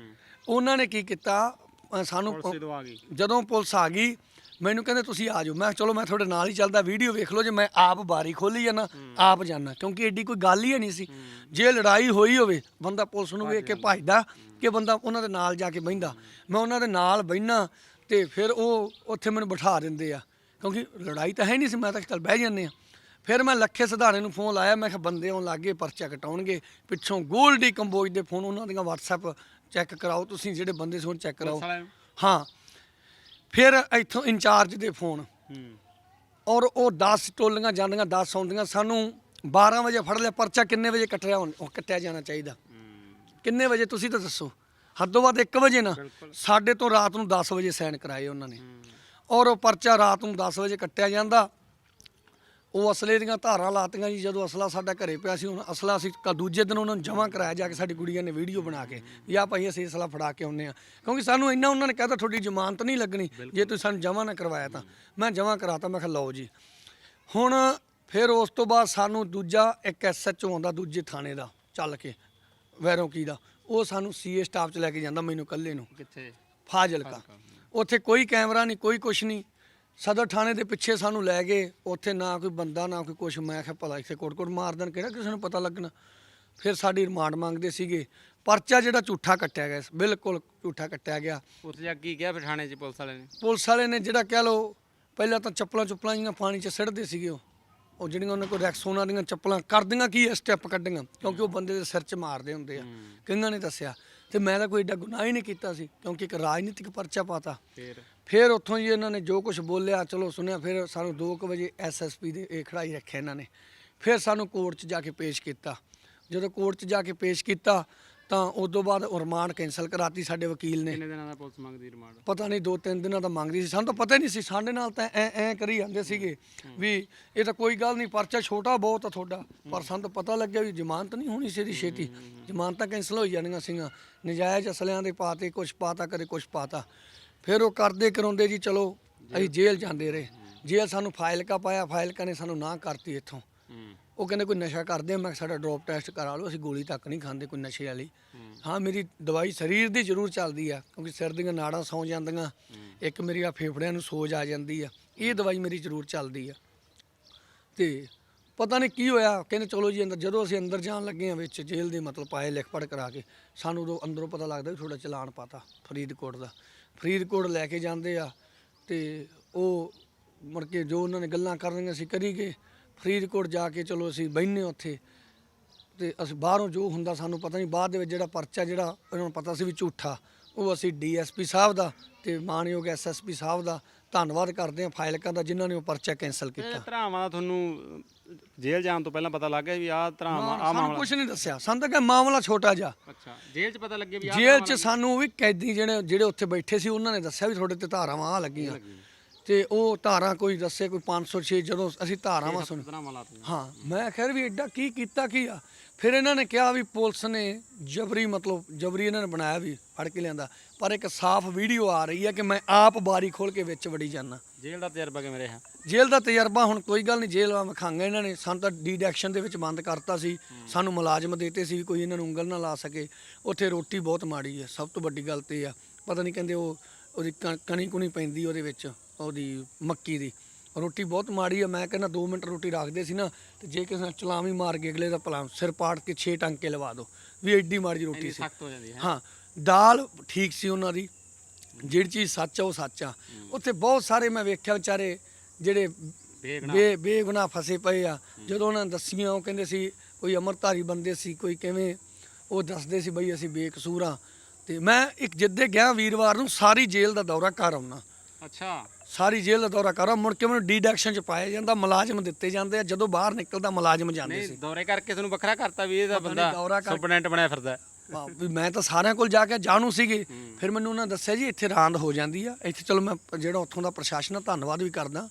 ਉਹਨਾਂ ਨੇ ਕੀ ਕੀਤਾ? ਅ, ਸਾਨੂੰ ਪੁਲਿਸ ਜਦੋਂ ਆ ਗਈ। ਜਦੋਂ ਪੁਲਿਸ ਆ ਗਈ ਮੈਨੂੰ ਕਹਿੰਦੇ ਤੁਸੀਂ ਆ ਜਾਓ। ਮੈਂ ਕਿਹਾ ਚਲੋ ਮੈਂ ਤੁਹਾਡੇ ਨਾਲ ਹੀ ਚੱਲਦਾ ਵੀਡੀਓ ਵੇਖ ਲਓ ਜੇ ਮੈਂ ਆਪ ਬਾਰੀ ਖੋਲੀ ਆ ਨਾ ਆਪ ਜਾਣਾ ਕਿਉਂਕਿ ਐਡੀ ਕੋਈ ਗੱਲ ਹੀ ਨਹੀਂ ਸੀ। ਜੇ ਲੜਾਈ ਹੋਈ ਹੋਵੇ ਬੰਦਾ ਪੁਲਿਸ ਨੂੰ ਵੇਖ ਕੇ ਭੱਜਦਾ ਕਿ ਬੰਦਾ ਉਹਨਾਂ ਦੇ ਨਾਲ ਜਾ ਕੇ ਬਹਿੰਦਾ। ਮੈਂ ਉਹਨਾਂ ਦੇ ਨਾਲ ਬਹਿਣਾ ਤੇ ਫਿਰ ਉਹ ਉੱਥੇ ਮੈਨੂੰ ਬਿਠਾ ਦਿੰਦੇ ਆ। ਕਿਉਂਕਿ ਲੜਾਈ ਤਾਂ ਹੈ ਨਹੀਂ ਸੀ ਮੈਂ ਤਾਂ ਚੱਲ ਬਹਿ ਜਾਂਦੇ ਆ। ਫਿਰ ਮੈਂ ਲੱਖੇ ਸਿਧਾਣੇ ਨੂੰ ਫੋਨ ਲਾਇਆ ਮੈਂ ਕਿਹਾ ਬੰਦੇ ਆਉਣ ਲੱਗੇ ਪਰਚਾ ਕਟਾਉਣਗੇ ਪਿੱਛੋਂ ਗੋਲਡੀ ਕੰਬੋਜ ਦੇ ਫੋਨ ਉਹਨਾਂ ਦੀਆਂ WhatsApp ਚੈੱਕ ਕਰਾਓ ਤੁਸੀਂ ਜਿਹੜੇ ਬੰਦੇ ਸੀ ਹੁਣ ਚੈੱਕ ਕਰਾਓ? ਹਾਂ। ਫਿਰ ਇੱਥੋਂ ਇੰਚਾਰਜ ਦੇ ਫੋਨ ਔਰ ਉਹ 10 ਟੋਲੀਆਂ ਜਾਂਦੀਆਂ 10 ਆਉਂਦੀਆਂ ਸਾਨੂੰ 12 ਵਜੇ ਫੜ ਲਿਆ ਪਰਚਾ ਕਿੰਨੇ ਵਜੇ ਕੱਟਿਆ ਹੁਣ- ਉਹ ਕੱਟਿਆ ਜਾਣਾ ਚਾਹੀਦਾ। ਕਿੰਨੇ ਵਜੇ ਤੁਸੀਂ ਤਾਂ ਦੱਸੋ? ਹੱਦੋਂ ਵੱਧ 1 ਵਜੇ ਨਾ। ਸਾਡੇ ਤੋਂ ਰਾਤ ਨੂੰ 10 ਵਜੇ ਸਾਈਨ ਕਰਾਏ ਉਹਨਾਂ ਨੇ। ਔਰ ਉਹ ਪਰਚਾ ਰਾਤ ਨੂੰ 10 ਵਜੇ ਕੱਟਿਆ ਜਾਂਦਾ। ਉਹ ਅਸਲੇ ਦੀਆਂ ਧਾਰਾਂ ਲਾਤੀਆਂ ਜੀ ਜਦੋਂ ਅਸਲਾ ਸਾਡਾ ਘਰੇ ਪਿਆ ਸੀ ਹੁਣ ਅਸਲਾ ਅਸੀਂ ਕ- ਦੂਜੇ ਦਿਨ ਉਹਨਾਂ ਨੂੰ ਜਮ੍ਹਾਂ ਕਰਾਇਆ ਜਾ ਕੇ ਸਾਡੀ ਕੁੜੀਆਂ ਨੇ ਵੀਡੀਓ ਬਣਾ ਕੇ ਵੀ ਆ ਭਾਈ ਅਸੀਂ ਅਸਲਾ ਫੜਾ ਕੇ ਆਉਂਦੇ ਆ ਕਿਉਂਕਿ ਸਾਨੂੰ ਇੰਨਾ ਉਹਨਾਂ ਨੇ ਕਹਿਤਾ ਤੁਹਾਡੀ ਜ਼ਮਾਨਤ ਨਹੀਂ ਲੱਗਣੀ ਜੇ ਤੁਸੀਂ ਸਾਨੂੰ ਜਮ੍ਹਾਂ ਨਾ ਕਰਵਾਇਆ ਤਾਂ। ਮੈਂ ਜਮ੍ਹਾਂ ਕਰਾਤਾ ਮੈਂ ਕਿਹਾ ਲਓ ਜੀ। ਹੁਣ ਫਿਰ ਉਸ ਤੋਂ ਬਾਅਦ ਸਾਨੂੰ ਦੂਜਾ ਇੱਕ ਐਸਐਚਓ ਆਉਂਦਾ ਦੂਜੇ ਥਾਣੇ ਦਾ ਚੱਲ ਕੇ ਵੈਰੋਂ ਕੀ ਦਾ। ਉਹ ਸਾਨੂੰ ਸੀਏ ਸਟਾਫ ਚ ਲੈ ਕੇ ਜਾਂਦਾ ਮੈਨੂੰ ਇਕੱਲੇ ਨੂੰ। ਕਿੱਥੇ? ਫਾਜ਼ਿਲਕਾ। ਉੱਥੇ ਕੋਈ ਕੈਮਰਾ ਨਹੀਂ ਕੋਈ ਕੁਛ ਨਹੀਂ। ਸਦਰ ਥਾਣੇ ਦੇ ਪਿੱਛੇ ਸਾਨੂੰ ਲੈ ਗਏ। ਉੱਥੇ ਨਾ ਕੋਈ ਬੰਦਾ ਨਾ ਕੋਈ ਕੁਛ। ਮੈਂ ਕਿਹਾ ਭਲਾ ਇੱਥੇ ਕੋਟ-ਕੋਟ ਮਾਰ ਦੇਣ ਕਿਹੜਾ ਕਿਸੇ ਨੂੰ ਪਤਾ ਲੱਗਣਾ। ਫਿਰ ਸਾਡੀ ਰਿਮਾਂਡ ਮੰਗਦੇ ਸੀਗੇ। ਪਰਚਾ ਜਿਹੜਾ ਝੂਠਾ ਕੱਟਿਆ ਗਿਆ ਬਿਲਕੁਲ ਝੂਠਾ ਕੱਟਿਆ ਗਿਆ। ਉੱਥੇ ਜਾ ਕੇ ਕੀ ਕਿਹਾ ਫਿਰ ਥਾਣੇ 'ਚ ਪੁਲਿਸ ਵਾਲੇ ਨੇ? ਪੁਲਿਸ ਵਾਲੇ ਨੇ ਜਿਹੜਾ ਕਹਿ ਲਓ ਪਹਿਲਾਂ ਤਾਂ ਚੱਪਲਾਂ ਚੁੱਪਲਾਂ ਜੀਆਂ ਪਾਣੀ 'ਚ ਸਿੱਟਦੇ ਸੀਗੇ ਉਹ। ਉਹ ਜਿਹੜੀਆਂ ਉਹਨਾਂ ਕੋਲ ਰੈਕਸੋਨਾ ਦੀਆਂ ਚੱਪਲਾਂ ਕਰਦੀਆਂ ਕੀ ਸਟੈਪ ਕੱਢੀਆਂ ਕਿਉਂਕਿ ਉਹ ਬੰਦੇ ਦੇ ਸਿਰ 'ਚ ਮਾਰਦੇ ਹੁੰਦੇ ਆ। ਕਿੰਨਾਂ ਨੇ ਦੱਸਿਆ? ਤੇ ਮੈਂ ਤਾਂ ਕੋਈ ਏਡਾ ਗੁਨਾਹ ਹੀ ਨਹੀਂ ਕੀਤਾ ਸੀ ਕਿਉਂਕਿ ਇੱਕ ਰਾਜਨੀਤਿਕ ਪਰਚਾ ਪਾਤਾ। ਫਿਰ? ਫਿਰ ਉੱਥੋਂ ਜੀ ਇਹਨਾਂ ਨੇ ਜੋ ਕੁਝ ਬੋਲਿਆ ਚਲੋ ਸੁਣਿਆ ਫਿਰ ਸਾਨੂੰ 2 ਵਜੇ ਐਸਐਸਪੀ ਦੇ ਇਹ ਖੜਾਈ ਰੱਖਿਆ ਇਹਨਾਂ ਨੇ। ਫਿਰ ਸਾਨੂੰ ਕੋਰਟ 'ਚ ਜਾ ਕੇ ਪੇਸ਼ ਕੀਤਾ। ਜਦੋਂ ਕੋਰਟ 'ਚ ਜਾ ਕੇ ਪੇਸ਼ ਕੀਤਾ ਤਾਂ ਉਸ ਤੋਂ ਬਾਅਦ ਰਿਮਾਂਡ ਕੈਨਸਲ ਕਰਾਤੀ ਸਾਡੇ ਵਕੀਲ ਨੇ। ਕਿੰਨੇ ਦਿਨਾਂ ਦਾ ਪੁਲਿਸ ਮੰਗਦੀ ਰਿਮਾਂਡ? ਪਤਾ ਨਹੀਂ ਦੋ ਤਿੰਨ ਦਿਨਾਂ ਦਾ ਮੰਗਦੀ ਸੀ। ਸਾਨੂੰ ਤਾਂ ਪਤਾ ਹੀ ਨਹੀਂ ਸੀ ਸਾਡੇ ਨਾਲ ਤਾਂ ਐ ਐ ਕਰੀ ਜਾਂਦੇ ਸੀਗੇ ਵੀ ਇਹ ਤਾਂ ਕੋਈ ਗੱਲ ਨਹੀਂ ਪਰਚਾ ਛੋਟਾ ਬਹੁਤ ਆ ਤੁਹਾਡਾ। ਪਰ ਸਾਨੂੰ ਤਾਂ ਪਤਾ ਲੱਗਿਆ ਵੀ ਜ਼ਮਾਨਤ ਨਹੀਂ ਹੋਣੀ ਸੀ ਦੀ ਛੇਤੀ। ਜ਼ਮਾਨਤਾਂ ਕੈਂਸਲ ਹੋ ਜਾਣੀਆਂ ਸੀਗੀਆਂ। ਨਜਾਇਜ਼ ਅਸਲਿਆਂ ਦੇ ਪਾਤੇ ਕੁਛ ਪਾਤਾ ਕਦੇ ਕੁਛ ਪਾਤਾ ਫਿਰ ਉਹ ਕਰਦੇ ਕਰਾਉਂਦੇ ਜੀ ਚਲੋ ਅਸੀਂ ਜੇਲ੍ਹ ਜਾਂਦੇ ਰਹੇ। ਜੇਲ੍ਹ ਸਾਨੂੰ ਫਾਈਲ ਕਾ ਪਾਇਆ ਫਾਈਲ ਕਾ ਨੇ ਸਾਨੂੰ ਨਾ ਕਰਤੀ ਇੱਥੋਂ। ਉਹ ਕਹਿੰਦੇ ਕੋਈ ਨਸ਼ਾ ਕਰਦੇ ਆ ਮੈਂ ਕਿਹਾ ਸਾਡਾ ਡ੍ਰੌਪ ਟੈਸਟ ਕਰਾ ਲਓ ਅਸੀਂ ਗੋਲੀ ਤੱਕ ਨਹੀਂ ਖਾਂਦੇ ਕੋਈ ਨਸ਼ੇ ਵਾਲੀ। ਹਾਂ। ਮੇਰੀ ਦਵਾਈ ਸਰੀਰ ਦੀ ਜ਼ਰੂਰ ਚੱਲਦੀ ਆ ਕਿਉਂਕਿ ਸਿਰ ਦੀਆਂ ਨਾੜਾਂ ਸੌ ਜਾਂਦੀਆਂ। ਇੱਕ ਮੇਰੀ ਆ ਫੇਫੜਿਆਂ ਨੂੰ ਸੋਜ ਆ ਜਾਂਦੀ ਆ। ਇਹ ਦਵਾਈ ਮੇਰੀ ਜ਼ਰੂਰ ਚੱਲਦੀ ਆ। ਤੇ ਪਤਾ ਨਹੀਂ ਕੀ ਹੋਇਆ ਕਹਿੰਦੇ ਚਲੋ ਜੀ ਅੰਦਰ ਜਦੋਂ ਅਸੀਂ ਅੰਦਰ ਜਾਣ ਲੱਗੇ ਆ ਵਿੱਚ ਜੇਲ੍ਹ ਦੇ ਮਤਲਬ ਪਾਏ ਲਿਖ ਪੜ ਕਰਾ ਕੇ ਸਾਨੂੰ ਉਦੋਂ ਅੰਦਰੋਂ ਪਤਾ ਲੱਗਦਾ ਵੀ ਥੋੜਾ ਚਲਾਨ ਪਾਤਾ ਫਰੀਦਕੋਟ ਦਾ। ਫਰੀਦਕੋਟ ਲੈ ਕੇ ਜਾਂਦੇ ਆ ਤੇ ਉਹ ਮੁੜ ਕੇ ਜੋ ਉਹਨਾਂ ਨੇ ਗੱਲਾਂ ਕਰਨੀਆਂ ਸੀ ਕਰੀ ਗਏ। ਫਰੀਦਕੋਟ ਜਾ ਕੇ ਚਲੋ ਅਸੀਂ ਬਹਿਨੇ ਉੱਥੇ ਤੇ ਅਸੀਂ ਬਾਹਰੋਂ ਜੋ ਹੁੰਦਾ ਸਾਨੂੰ ਪਤਾ ਨਹੀਂ, ਬਾਅਦ ਦੇ ਵਿੱਚ ਜਿਹੜਾ ਪਰਚਾ ਜਿਹੜਾ ਉਹਨਾਂ ਨੂੰ ਪਤਾ ਸੀ ਵੀ ਝੂਠਾ, ਉਹ ਅਸੀਂ ਡੀਐਸਪੀ ਸਾਹਿਬ ਦਾ ਤੇ ਮਾਨਯੋਗ ਐਸਐਸਪੀ ਸਾਹਿਬ ਦਾ ਧੰਨਵਾਦ ਕਰਦੇ ਹਾਂ ਫਾਈਲਕਾਂ ਦਾ ਜਿਨ੍ਹਾਂ ਨੇ ਉਹ ਪਰਚਾ ਕੈਨਸਲ ਇਹ ਕੀਤਾ। ਧਰਾਵਾਂ ਦਾ ਤੁਹਾਨੂੰ ਜੇਲ੍ਹ ਜਾਣ ਤੋਂ ਪਹਿਲਾਂ ਪਤਾ ਲੱਗ ਗਿਆ ਵੀ ਆਹ ਧਰਾਵਾਂ ਆ ਸਾਨੂੰ ਮਾਮਲਾ ਕੁਝ ਨਹੀਂ ਦੱਸਿਆ। ਸਾਨੂੰ ਤਾਂ ਕਿ ਮਾਮਲਾ ਛੋਟਾ ਜਿਹਾ। ਅੱਛਾ ਜੇਲ੍ਹ 'ਚ ਪਤਾ ਲੱਗਿਆ ਵੀ ਆਹ ਜੇਲ੍ਹ 'ਚ ਸਾਨੂੰ ਵੀ ਕੈਦੀ ਜਿਹੜੇ ਜਿਹੜੇ ਉੱਥੇ ਬੈਠੇ ਸੀ ਉਹਨਾਂ ਨੇ ਦੱਸਿਆ ਵੀ ਤੁਹਾਡੇ ਤੇ ਧਾਰਾਵਾਂ ਆ ਲੱਗੀਆਂ। ਤੇ ਉਹ ਧਾਰਾਂ ਕੋਈ ਦੱਸੇ ਕੋਈ 506 ਜਦੋਂ ਅਸੀਂ ਧਾਰਾਵਾਂ ਸੁਣ ਹਾਂ ਮੈਂ ਖੈਰ ਵੀ ਐਡਾ ਕੀ ਕੀਤਾ ਕੀ ਆ? ਫਿਰ ਇਹਨਾਂ ਨੇ ਕਿਹਾ ਵੀ ਪੁਲਿਸ ਨੇ ਜਬਰੀ ਮਤਲਬ ਜਬਰੀ ਇਹਨਾਂ ਨੇ ਬਣਾਇਆ ਵੀ ਫੜ ਕੇ ਲਿਆਂਦਾ। ਪਰ ਇੱਕ ਸਾਫ਼ ਵੀਡੀਓ ਆ ਰਹੀ ਹੈ ਕਿ ਮੈਂ ਆਪ ਬਾਰੀ ਖੋਲ ਕੇ ਵਿੱਚ ਵੜੀ ਜਾਣਾ ਜੇਲ੍ਹ ਦਾ ਤਜਰਬਾ ਕਿਵੇਂ ਰਿਹਾ? ਜੇਲ੍ਹ ਦਾ ਤਜਰਬਾ ਹੁਣ ਕੋਈ ਗੱਲ ਨਹੀਂ ਜੇਲ੍ਹ ਵਾ ਵਿਖਾਂਗਾ ਇਹਨਾਂ ਨੇ। ਸਾਨੂੰ ਤਾਂ ਡੀਡੈਕਸ਼ਨ ਦੇ ਵਿੱਚ ਬੰਦ ਕਰਤਾ ਸੀ। ਸਾਨੂੰ ਮੁਲਾਜ਼ਮ ਦੇਤੇ ਸੀ ਕੋਈ ਇਹਨਾਂ ਨੂੰ ਉਂਗਲ ਨਾ ਲਾ ਸਕੇ। ਉੱਥੇ ਰੋਟੀ ਬਹੁਤ ਮਾੜੀ ਹੈ। ਸਭ ਤੋਂ ਵੱਡੀ ਗੱਲ ਤੇ ਆ। ਪਤਾ ਨਹੀਂ ਕਹਿੰਦੇ ਉਹ ਉਹਦੀ ਕਣੀ ਕੁਣੀ ਪੈਂਦੀ ਉਹਦੇ ਵਿੱਚ ਉਹਦੀ ਮੱਕੀ ਦੀ। ਰੋਟੀ ਬਹੁਤ ਮਾੜੀ ਆ। ਮੈਂ ਕਹਿੰਦਾ 2 ਮਿੰਟ ਰੋਟੀ ਰੱਖਦੇ ਸੀ ਨਾ ਤੇ ਜੇ ਕਿਸੇ ਨਾਲ ਚਲਾਵੀ ਮਾਰ ਕੇ ਅਗਲੇ ਦਾ ਭਲਾ ਸਿਰ ਪਾੜ ਕੇ 6 ਟਾਂਕੇ ਲਵਾ ਦਿਓ ਵੀ ਐਡੀ ਮਾੜੀ ਰੋਟੀ ਸੀ। ਸਖਤ ਹੋ ਜਾਂਦੀ ਹੈ। ਹਾਂ ਦਾਲ ਠੀਕ ਸੀ ਉਹਨਾਂ ਦੀ। ਜਿਹੜੀ ਚੀਜ਼ ਸੱਚ ਆ ਉਹ ਸੱਚ ਆ। ਉੱਥੇ ਬਹੁਤ ਸਾਰੇ ਮੈਂ ਵੇਖਿਆ ਵਿਚਾਰੇ ਜਿਹੜੇ। ਬੇ ਬੇਗੁਨਾਹ ਫਸੇ ਪਏ ਆ। ਜਦੋਂ ਉਹਨਾਂ ਨੇ ਦੱਸੀਆਂ ਉਹ ਕਹਿੰਦੇ ਸੀ ਕੋਈ ਅਮਰਧਾਰੀ ਬੰਦੇ ਸੀ ਕੋਈ ਕਿਵੇਂ ਉਹ ਦੱਸਦੇ ਸੀ ਬਈ ਅਸੀਂ ਬੇਕਸੂਰ ਆ। ਤੇ ਮੈਂ ਇੱਕ ਜਿੱਦੇ ਗਿਆ ਵੀਰਵਾਰ ਨੂੰ ਸਾਰੀ ਜੇਲ੍ਹ ਦਾ ਦੌਰਾ ਕਰ ਆਉਣਾ ਅੱਛਾ। ਸਾਰੀ ਜੇਲ੍ਹ ਦਾ ਦੌਰਾ ਕਰਾਂ ਮੁੜ ਕੇ ਮੈਨੂੰ ਡੀਡਕਸ਼ਨ ਚ ਪਾਇਆ ਜਾਂਦਾ ਮੁਲਾਜ਼ਮ ਦਿੱਤੇ ਜਾਂਦੇ ਆ। ਜਦੋਂ ਬਾਹਰ ਨਿਕਲਦਾ ਮੁਲਾਜ਼ਮ ਜਾਂਦੇ ਸੀ। ਦੌਰੇ ਕਰਕੇ ਤੁਹਾਨੂੰ ਵੱਖਰਾ ਕਰਤਾ ਵੀ ਇਹਦਾ ਬੰਦਾ ਸੁਪਰਡੈਂਟ ਬਣਿਆ ਫਿਰਦਾ। ਵੀ ਮੈਂ ਤਾਂ ਸਾਰਿਆਂ ਕੋਲ ਜਾ ਕੇ ਜਾਣੂ ਸੀਗੇ। ਫਿਰ ਮੈਨੂੰ ਉਹਨਾਂ ਦੱਸਿਆ ਜੀ ਇੱਥੇ ਰਾਂਦ ਹੋ ਜਾਂਦੀ ਆ। ਇੱਥੇ ਚਲੋ ਮੈਂ ਜਿਹੜਾ ਉੱਥੋਂ ਦਾ ਪ੍ਰਸ਼ਾਸਨ ਆ ਧੰਨਵਾਦ ਵੀ ਕਰਦਾ।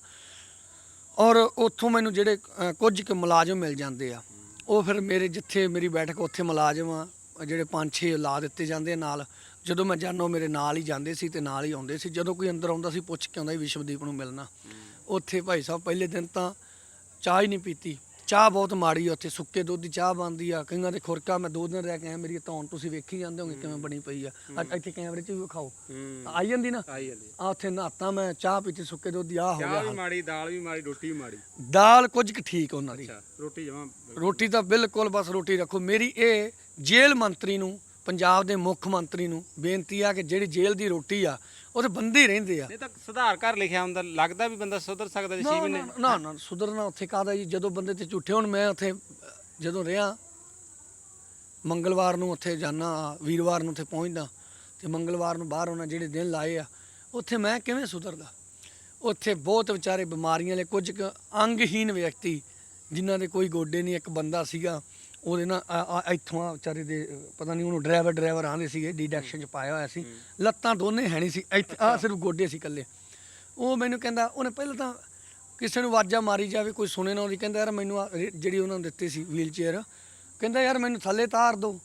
ਔਰ ਉੱਥੋਂ ਮੈਨੂੰ ਜਿਹੜੇ ਅ, ਕੁਝ ਕੁ ਮੁਲਾਜ਼ਮ ਮਿਲ ਜਾਂਦੇ ਆ ਉਹ ਫਿਰ ਮੇਰੇ ਜਿੱਥੇ ਮੇਰੀ ਬੈਠਕ ਉੱਥੇ ਮੁਲਾਜ਼ਮ ਆ ਜਿਹੜੇ ਪੰਜ ਛੇ ਲਾ ਦਿੱਤੇ ਜਾਂਦੇ ਆ ਨਾਲ। ਜਦੋਂ ਮੈਂ ਜਾਣੋ ਮੇਰੇ ਨਾਲ ਹੀ ਜਾਂਦੇ ਸੀ ਤੇ ਨਾਲ ਹੀ ਆਉਂਦੇ ਸੀ। ਜਦੋਂ ਕੋਈ ਅੰਦਰ ਆਉਂਦਾ ਸੀ ਪੁੱਛ ਕੇ ਆਉਂਦਾ ਸੀ ਵਿਸ਼ਵਦੀਪ ਨੂੰ ਮਿਲਣਾ। ਉੱਥੇ ਭਾਈ ਸਾਹਿਬ ਪਹਿਲੇ ਦਿਨ ਤਾਂ ਚਾਹ ਹੀ ਨਹੀਂ ਪੀਤੀ। ਚਾਹ ਬਹੁਤ ਮਾੜੀ ਆ ਉੱਥੇ ਸੁੱਕੇ ਦੁੱਧ ਦੀ ਚਾਹ ਬਣਦੀ ਆ। ਕਈਆਂ ਦੇ ਖੁਰਕਾ ਮੈਂ ਦੋ ਦਿਨ ਰਹਿ ਕੇ ਆਇਆ ਮੇਰੀ ਧੌਣ ਤੁਸੀਂ ਵੇਖੀ ਜਾਂਦੇ ਹੋਗੇ ਕਿਵੇਂ ਬਣੀ ਪਈ ਆ। ਅੱਜ ਇੱਥੇ ਕੈਮਰੇ 'ਚ ਵੀ ਵਿਖਾਓ। ਆਈ ਜਾਂਦੀ ਨਾ? ਆਈ ਜਾਂਦੀ। ਆ ਉੱਥੇ ਨਹਾਤਾ ਮੈਂ ਚਾਹ ਪੀਤੀ ਸੁੱਕੇ ਦੁੱਧ ਦੀ ਆ ਹੋ ਚਾਹ ਵੀ। ਮਾੜੀ ਦਾਲ ਵੀ ਮਾੜੀ ਰੋਟੀ ਵੀ ਮਾੜੀ। ਦਾਲ ਕੁਝ ਕੁ ਠੀਕ ਉਹਨਾਂ ਦੀ। ਅੱਛਾ ਰੋਟੀ ਜਮਾ ਰੋਟੀ ਤਾਂ ਬਿਲਕੁਲ ਬਸ ਰੋਟੀ ਰੱਖੋ। ਮੇਰੀ ਇਹ ਜੇਲ੍ਹ ਮੰਤਰੀ ਨੂੰ ਪੰਜਾਬ ਦੇ ਮੁੱਖ ਮੰਤਰੀ ਨੂੰ ਬੇਨਤੀ ਆ ਕਿ ਜਿਹੜੀ ਜੇਲ੍ਹ ਦੀ ਰੋਟੀ ਆ ਉਹਦੇ ਬੰਦੇ ਰਹਿੰਦੇ ਆ। ਨਹੀਂ ਤਾਂ ਸੁਧਾਰ ਘਰ ਲਿਖਿਆ ਹੁੰਦਾ ਲੱਗਦਾ ਵੀ ਬੰਦਾ ਸੁਧਰ ਸਕਦਾ ਜੀ 6 ਨਾ ਮਹੀਨੇ। ਨਾ- ਨਾ ਨਾ ਸੁਧਰਨਾ ਉੱਥੇ ਕਾਹਦਾ ਜੀ? ਜਦੋਂ ਬੰਦੇ ਤੇ ਝੂਠੇ ਹੁਣ ਮੈਂ ਉੱਥੇ ਅਹ, ਜਦੋਂ ਰਿਹਾ ਮੰਗਲਵਾਰ ਨੂੰ ਉੱਥੇ ਜਾਣਾ ਵੀਰਵਾਰ ਨੂੰ ਉੱਥੇ ਪਹੁੰਚਦਾ ਤੇ ਮੰਗਲਵਾਰ ਨੂੰ ਬਾਹਰ ਉਹਨਾਂ ਜਿਹੜੇ ਦਿਨ ਲਾਏ ਆ ਉੱਥੇ ਮੈਂ ਕਿਵੇਂ ਸੁਧਰਦਾ? ਉੱਥੇ ਬਹੁਤ ਵਿਚਾਰੇ ਬਿਮਾਰੀਆਂ ਵਾਲੇ ਕੁਝ ਕੁ ਅੰਗਹੀਨ ਵਿਅਕਤੀ ਜਿਨ੍ਹਾਂ ਦੇ ਕੋਈ ਗੋਡੇ ਨਹੀਂ ਇੱਕ ਬੰਦਾ ਸੀਗਾ ਉਹਦੇ ਆ- ਆ- ਇੱਥੋਂ ਆ ਵਿਚਾਰੇ ਦੇ ਪਤਾ ਨਹੀਂ ਉਹਨੂੰ ਡਰਾਈਵਰ ਡਰਾਈਵਰ ਆਂਦੇ ਸੀਗੇ ਡੀਡਕਸ਼ਨ ਚ ਪਾਇਆ ਹੋਇਆ ਸੀ। ਲੱਤਾਂ ਦੋਨੇ ਹੈ ਨਹੀਂ ਸੀ ਇੱਥੇ ਆ ਸਿਰਫ ਗੋਡੇ ਸੀ ਇਕੱਲੇ। ਉਹ ਮੈਨੂੰ ਕਹਿੰਦਾ ਉਹਨੇ ਪਹਿਲਾਂ ਤਾਂ ਕਿਸੇ ਨੂੰ ਆਵਾਜ਼ਾਂ ਮਾਰੀ ਜਾਵੇ ਕੋਈ ਸੁਣੇ ਨਾ ਉਹਦੀ। ਕਹਿੰਦਾ ਯਾਰ ਮੈਨੂੰ ਆਹ ਰੇ- ਜਿਹੜੀ ਉਹਨਾਂ ਨੂੰ ਦਿੱਤੀ ਸੀ ਵੀਲ ਚੇਅਰ ਕਹਿੰਦਾ ਯਾਰ ਮੈਨੂੰ ਥੱਲੇ ਤਾਰ ਦੋ।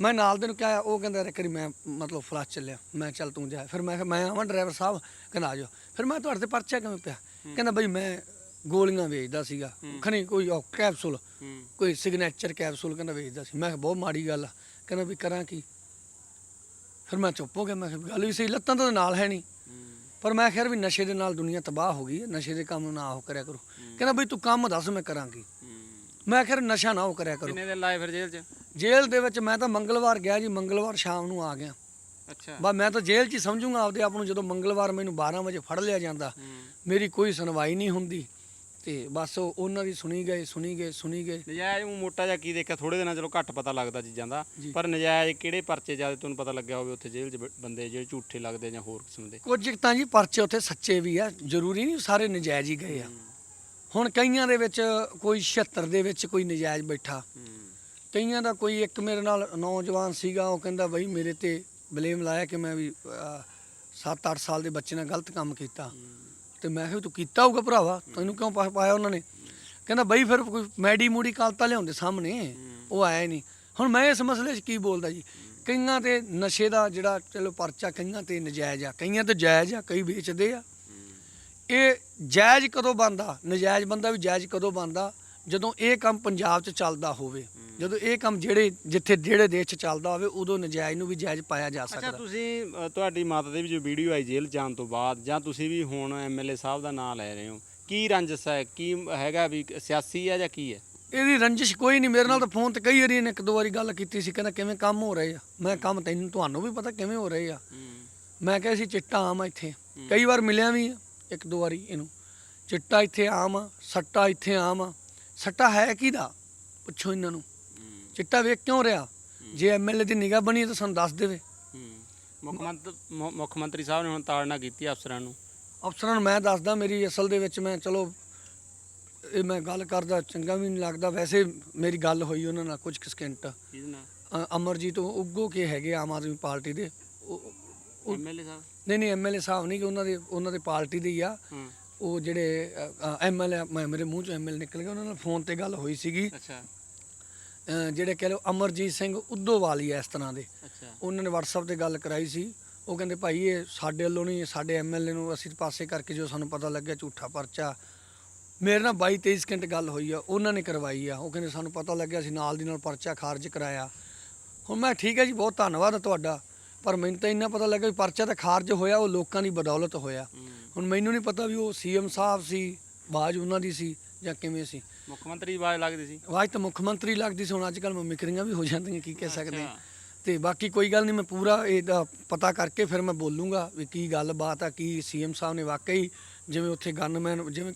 ਮੈਂ ਨਾਲ ਦੇ ਨੂੰ ਕਿਹਾ ਉਹ ਕਹਿੰਦਾ ਯਾਰ ਕਰੀ ਮੈਂ ਮਤਲਬ ਫਲਾਸ ਚੱਲਿਆ। ਮੈਂ ਚੱਲ ਤੂੰ ਜਾ। ਫਿਰ ਮੈਂ ਕਿਹਾ ਮੈਂ ਆਵਾਂ ਡਰਾਈਵਰ ਸਾਹਿਬ ਕਹਿੰਦਾ ਆ ਜਾਓ। ਫਿਰ ਮੈਂ ਤੁਹਾਡੇ ਤੇ ਪਰਚਾ ਕਿਵੇਂ ਪਿਆ? ਕਹਿੰਦਾ ਬਈ ਮੈਂ ਗੋਲੀਆਂ ਵੇਚਦਾ ਸੀਗਾ। ਖਣੀ ਕੋਈ ਉਹ ਕੈਪਸੂਲ ਕੋਈ ਸਿਗਨੇਚਰ ਕੈਪਸੂਲ ਕਹਿੰਦਾ ਵੇਚਦਾ ਸੀ। ਮੈਂ ਕਿਹਾ ਬਹੁਤ ਮਾੜੀ ਗੱਲ ਆ। ਕਹਿੰਦਾ ਵੀ ਕਰਾਂ ਕੀ? ਫਿਰ ਮੈਂ ਚੁੱਪ ਹੋ ਗਿਆ। ਮੈਂ ਕਿਹਾ ਗੱਲ ਵੀ ਸਹੀ ਲੱਤਾਂ ਤਾਂ ਨਾਲ ਹੈ ਨਹੀਂ। ਪਰ ਮੈਂ ਖੈਰ ਵੀ ਨਸ਼ੇ ਦੇ ਨਾਲ ਦੁਨੀਆ ਤਬਾਹ ਹੋ ਗਈ ਹੈ। ਨਸ਼ੇ ਦੇ ਕੰਮ ਨੂੰ ਉਹ ਕਰਿਆ ਕਰੋ। ਕਹਿੰਦਾ ਬਈ ਤੂੰ ਕੰਮ ਦੱਸ ਮੈਂ ਕਰਾਂਗੀ ਮੈਂ ਖੈਰ ਨਸ਼ਾ ਨਾ ਉਹ ਕਰਿਆ ਕਰੋ। ਕਿੰਨੇ ਦਿਨ ਲਾਏ ਫਿਰ ਜੇਲ੍ਹ 'ਚ? ਜੇਲ੍ਹ ਦੇ ਵਿੱਚ ਮੈਂ ਤਾਂ ਮੰਗਲਵਾਰ ਗਿਆ ਜੀ। ਮੰਗਲਵਾਰ ਸ਼ਾਮ ਨੂੰ ਆ ਗਿਆ। ਅੱਛਾ। ਬਸ ਮੈਂ ਤਾਂ ਜੇਲ੍ਹ 'ਚ ਹੀ ਸਮਝੂਗਾ। ਆਪਦੇ ਆਪ ਨੂੰ ਜਦੋਂ ਮੰਗਲਵਾਰ ਮੈਨੂੰ 12 ਵਜੇ ਫੜ ਲਿਆ ਜਾਂਦਾ ਮੇਰੀ ਕੋਈ ਸੁਣਵਾਈ ਨਹੀਂ ਹੁੰਦੀ। ਤੇ ਬਸ ਉਹ ਉਹਨਾਂ ਦੀ ਸੁਣੀ ਗਏ ਸੁਣੀ ਗਏ ਸੁਣੀ ਗਏ। ਨਜਾਇਜ਼ ਊਂ ਮੋਟਾ ਜਿਹਾ ਕੀ ਦੇਖਿਆ? ਥੋੜੇ ਦਿਨਾਂ ਚਲੋ ਘੱਟ ਪਤਾ ਲੱਗਦਾ ਚੀਜ਼ਾਂ ਦਾ। ਜੀ। ਪਰ ਨਜਾਇਜ਼ ਕਿਹੜੇ ਪਰਚੇ ਜ਼ਿਆਦਾ ਤੁਹਾਨੂੰ ਪਤਾ ਲੱਗਿਆ ਹੋਵੇ ਉੱਥੇ ਜੇਲ੍ਹ 'ਚ ਬ- ਬੰਦੇ ਜਿਹੜੇ ਝੂਠੇ ਲੱਗਦੇ ਜਾਂ ਹੋਰ ਕਿਸਮ ਦੇ? ਕੁਝ ਤਾਂ ਜੀ ਪਰਚੇ ਉੱਥੇ ਸੱਚੇ ਵੀ ਆ ਜ਼ਰੂਰੀ ਨਹੀਂ ਸਾਰੇ ਨਜਾਇਜ਼ ਹੀ ਗਏ ਆ। ਹੁਣ ਕਈਆਂ ਦੇ ਵਿੱਚ ਕੋਈ 76 ਦੇ ਵਿੱਚ ਕੋਈ ਨਜਾਇਜ਼ ਬੈਠਾ। ਕਈਆਂ ਦਾ ਕੋਈ ਇੱਕ ਮੇਰੇ ਨਾਲ ਨੌਜਵਾਨ ਸੀਗਾ ਉਹ ਕਹਿੰਦਾ ਬਈ ਮੇਰੇ ਤੇ ਬਲੇਮ ਲਾਇਆ ਕਿ ਮੈਂ ਵੀ 7-8 ਸਾਲ ਦੇ ਬੱਚੇ ਨਾਲ ਗਲਤ ਕੰਮ ਕੀਤਾ। ਤੇ ਮੈਂ ਕਿਹਾ ਤੂੰ ਕੀਤਾ ਹੋਊਗਾ ਭਰਾਵਾ, ਤੈਨੂੰ ਕਿਉਂ ਪਾ- ਪਾਇਆ ਉਹਨਾਂ ਨੇ? ਕਹਿੰਦਾ ਬਈ ਫਿਰ ਕੋਈ ਮੈਡੀ ਮੂੜੀ ਕਾਲਤਾ ਲਿਆਉਂਦੇ ਸਾਹਮਣੇ, ਉਹ ਆਇਆ ਹੀ ਨਹੀਂ। ਹੁਣ ਮੈਂ ਇਸ ਮਸਲੇ 'ਚ ਕੀ ਬੋਲਦਾ ਜੀ? ਕਈਆਂ ਤੇ ਨਸ਼ੇ ਦਾ ਜਿਹੜਾ ਚਲੋ ਪਰਚਾ, ਕਈਆਂ ਤੇ ਨਜਾਇਜ਼ ਆ, ਕਈਆਂ ਤੇ ਜਾਇਜ਼ ਆ, ਕਈ ਵੇਚਦੇ ਆ। ਇਹ ਜਾਇਜ਼ ਕਦੋਂ ਬੰਦਾ ਨਜਾਇਜ਼ ਬੰਦਾ ਵੀ ਜਾਇਜ਼ ਕਦੋਂ ਬੰਦਾ ਜਦੋਂ ਇਹ ਕੰਮ ਪੰਜਾਬ 'ਚ ਚੱਲਦਾ ਹੋਵੇ। ਜਦੋਂ ਇਹ ਕੰਮ ਜਿਹੜੇ ਜਿੱਥੇ ਜਿਹੜੇ ਦੇਸ਼ 'ਚ ਚੱਲਦਾ ਹੋਵੇ ਉਦੋਂ ਨਜਾਇਜ਼ ਨੂੰ ਵੀ ਜਾਇਜ਼ ਪਾਇਆ ਜਾ ਅੱਛਾ ਸਕਦਾ। ਤੁਸੀਂ ਅ, ਤੁਹਾਡੀ ਮਾਤਾ ਦੀ ਵੀ ਜੋ ਵੀਡੀਓ ਆਈ ਜੇਲ੍ਹ ਜਾਣ ਤੋਂ ਬਾਅਦ ਜਾਂ ਤੁਸੀਂ ਵੀ ਹੁਣ ਐਮਐਲਏ ਸਾਹਿਬ ਦਾ ਨਾਮ ਲੈ ਰਹੇ ਹੋ ਕੀ ਰੰਜਸ ਹੈ? ਕੀ ਹੈਗਾ ਵੀ ਸਿਆਸੀ ਹੈ ਜਾਂ ਕੀ ਹੈ? ਇਹਦੀ ਰੰਜਿਸ਼ ਕੋਈ ਨਹੀਂ ਮੇਰੇ ਨਾਲ ਤਾਂ ਫੋਨ ਤੇ ਕਈ ਵਾਰੀ ਇਹਨੇ ਇੱਕ ਦੋ ਵਾਰੀ ਗੱਲ ਕੀਤੀ ਸੀ ਕਹਿੰਦਾ ਕਿਵੇਂ ਕੰਮ ਹੋ ਰਹੇ ਆ? ਮੈਂ ਕੰਮ ਤੈਨੂੰ ਤੁਹਾਨੂੰ ਵੀ ਪਤਾ ਕਿਵੇਂ ਹੋ ਰਹੇ ਆ। ਮੈਂ ਕਿਹਾ ਸੀ ਚਿੱਟਾ ਆਮ ਆ ਇੱਥੇ। ਕਈ ਵਾਰ ਮਿਲਿਆ ਵੀ ਆ, ਇੱਕ ਦੋ ਵਾਰੀ ਇਹਨੂੰ। ਚਿੱਟਾ ਇੱਥੇ ਆਮ ਆ ਸੱਟਾ ਇੱਥੇ ਆਮ ਆ। ਸੱਟਾ ਹੈ ਕਿਹਦਾ? ਪੁੱਛੋ ਇਹਨਾਂ ਨੂੰ। ਚਿੱਟਾ ਵੇਖ ਕਿਉਂ ਰਿਹਾ? ਜੇ ਐਮਐਲਏ ਦੀ ਨਿਗਾਹ ਬਣੀ ਤਾਂ ਸਾਨੂੰ ਦੱਸ ਦੇਵੇ। ਮੁੱਖ ਮੰਤਰੀ ਮੁੱਖ ਮੰਤਰੀ ਸਾਹਿਬ ਨੇ ਹੁਣ ਤਾੜਨਾ ਕੀਤੀ ਹੈ ਅਫਸਰਾਂ ਨੂੰ। ਅਫਸਰਾਂ ਨੂੰ ਮੈਂ ਦੱਸਦਾ ਮੇਰੀ ਅਸਲ ਦੇ ਵਿੱਚ ਮੈਂ ਚਲੋ ਇਹ ਮੈਂ ਗੱਲ ਕਰਦਾ ਚੰਗਾ ਵੀ ਨਹੀਂ ਲੱਗਦਾ। ਵੈਸੇ ਮੇਰੀ ਗੱਲ ਹੋਈ ਉਹਨਾਂ ਨਾਲ ਕੁਝ ਸਕਿੰਟ ਕਿਹਦੇ ਨਾਲ? ਅ- ਅਮਰਜੀਤ ਉਹ ਉੱਗੋ ਕੇ ਹੈਗੇ ਆਮ ਆਦਮੀ ਪਾਰਟੀ ਦੇ। ਉਹ- ਉਹ- ਐਮਐਲਏ ਸਾਹਿਬ? ਨਹੀਂ ਨਹੀਂ ਐਮਐਲਏ ਸਾਹਿਬ ਨਹੀਂ ਕਿ ਉਹਨਾਂ ਦੇ ਉਹਨਾਂ ਦੇ ਪਾਰਟੀ ਦੇ ਹੀ ਆ। ਹਾਂ। ਉਹ ਜਿਹੜੇ ਐਮਐਲਏ ਮੇਰੇ ਮੂੰਹ ਚੋਂ ਐਮਐਲਏ ਨਿਕਲ ਗਿਆ। ਉਹਨਾਂ ਨਾਲ ਫੋਨ ਤੇ ਗੱਲ ਹੋਈ ਸੀਗੀ। ਅੱਛਾ। ਜਿਹੜੇ ਕਹ ਲਓ ਅਮਰਜੀਤ ਸਿੰਘ ਉਦੋਵਾਲੀ ਆ ਇਸ ਤਰ੍ਹਾਂ ਦੇ। ਉਹਨਾਂ ਨੇ WhatsApp ਤੇ ਗੱਲ ਕਰਾਈ ਸੀ। ਉਹ ਕਹਿੰਦੇ ਭਾਈ ਇਹ ਸਾਡੇ ਵੱਲੋਂ ਨਹੀਂ ਸਾਡੇ ਐਮਐਲਏ ਨੂੰ ਅਸੀਂ ਪਾਸੇ ਕਰਕੇ ਜੋ ਸਾਨੂੰ ਪਤਾ ਲੱਗਿਆ ਝੂਠਾ ਪਰਚਾ। ਮੇਰੇ ਨਾਲ 22 23 ਸਕਿੰਟ ਗੱਲ ਹੋਈ ਆ ਉਹਨਾਂ ਨੇ ਕਰਵਾਈ ਆ। ਉਹ ਕਹਿੰਦੇ ਸਾਨੂੰ ਪਤਾ ਲੱਗਿਆ ਅਸੀਂ ਨਾਲ ਦੀ ਨਾਲ ਪਰਚਾ ਖਾਰਜ ਕਰਾਇਆ। ਹੁਣ ਮੈਂ ਠੀਕ ਹੈ ਜੀ ਬਹੁਤ ਧੰਨਵਾਦ ਤੁਹਾਡਾ। ਪਰ ਮੈਨੂੰ ਤਾਂ ਇੰਨਾ ਪਤਾ ਲੱਗਾ ਵੀ ਪਰਚਾ ਤਾਂ ਖਾਰਜ ਹੋਇਆ ਉਹ ਲੋਕਾਂ ਦੀ ਬਦੌਲਤ ਹੋਇਆ। ਹੁਣ ਮੈਨੂੰ ਨਹੀਂ ਪਤਾ ਵੀ ਉਹ ਸੀਐਮ ਸਾਹਿਬ ਸੀ ਬਾਜ ਉਹਨਾਂ ਦੀ ਸੀ ਜਾਂ ਕਿਵੇਂ ਸੀ। ਮੁੱਖ ਮੰਤਰੀ ਦੀ ਆਵਾਜ਼ ਲੱਗਦੀ ਸੀ। ਆਵਾਜ਼ ਤਾਂ ਮੁੱਖ ਮੰਤਰੀ ਲੱਗਦੀ ਸੀ ਹੁਣ ਅੱਜ ਕੱਲ੍ਹ ਮਿਕਰੀਆਂ ਵੀ ਹੋ ਜਾਂਦੀਆਂ ਕੀ ਕਹਿ ਸਕਦੇ। ਤੇ ਬਾਕੀ ਕੋਈ ਗੱਲ ਨਹੀਂ ਮੈਂ ਪੂਰਾ ਇਹਦਾ ਪਤਾ ਕਰਕੇ ਫਿਰ ਮੈਂ ਬੋਲੂੰਗਾ ਵੀ ਕੀ ਗੱਲਬਾਤ ਆ ਕੀ ਸੀਐਮ ਸਾਹਿਬ ਨੇ ਵਾਕਈ ਜਿਵੇਂ ਉੱਥੇ ਗਨਮੈਨ ਜਿਵੇਂ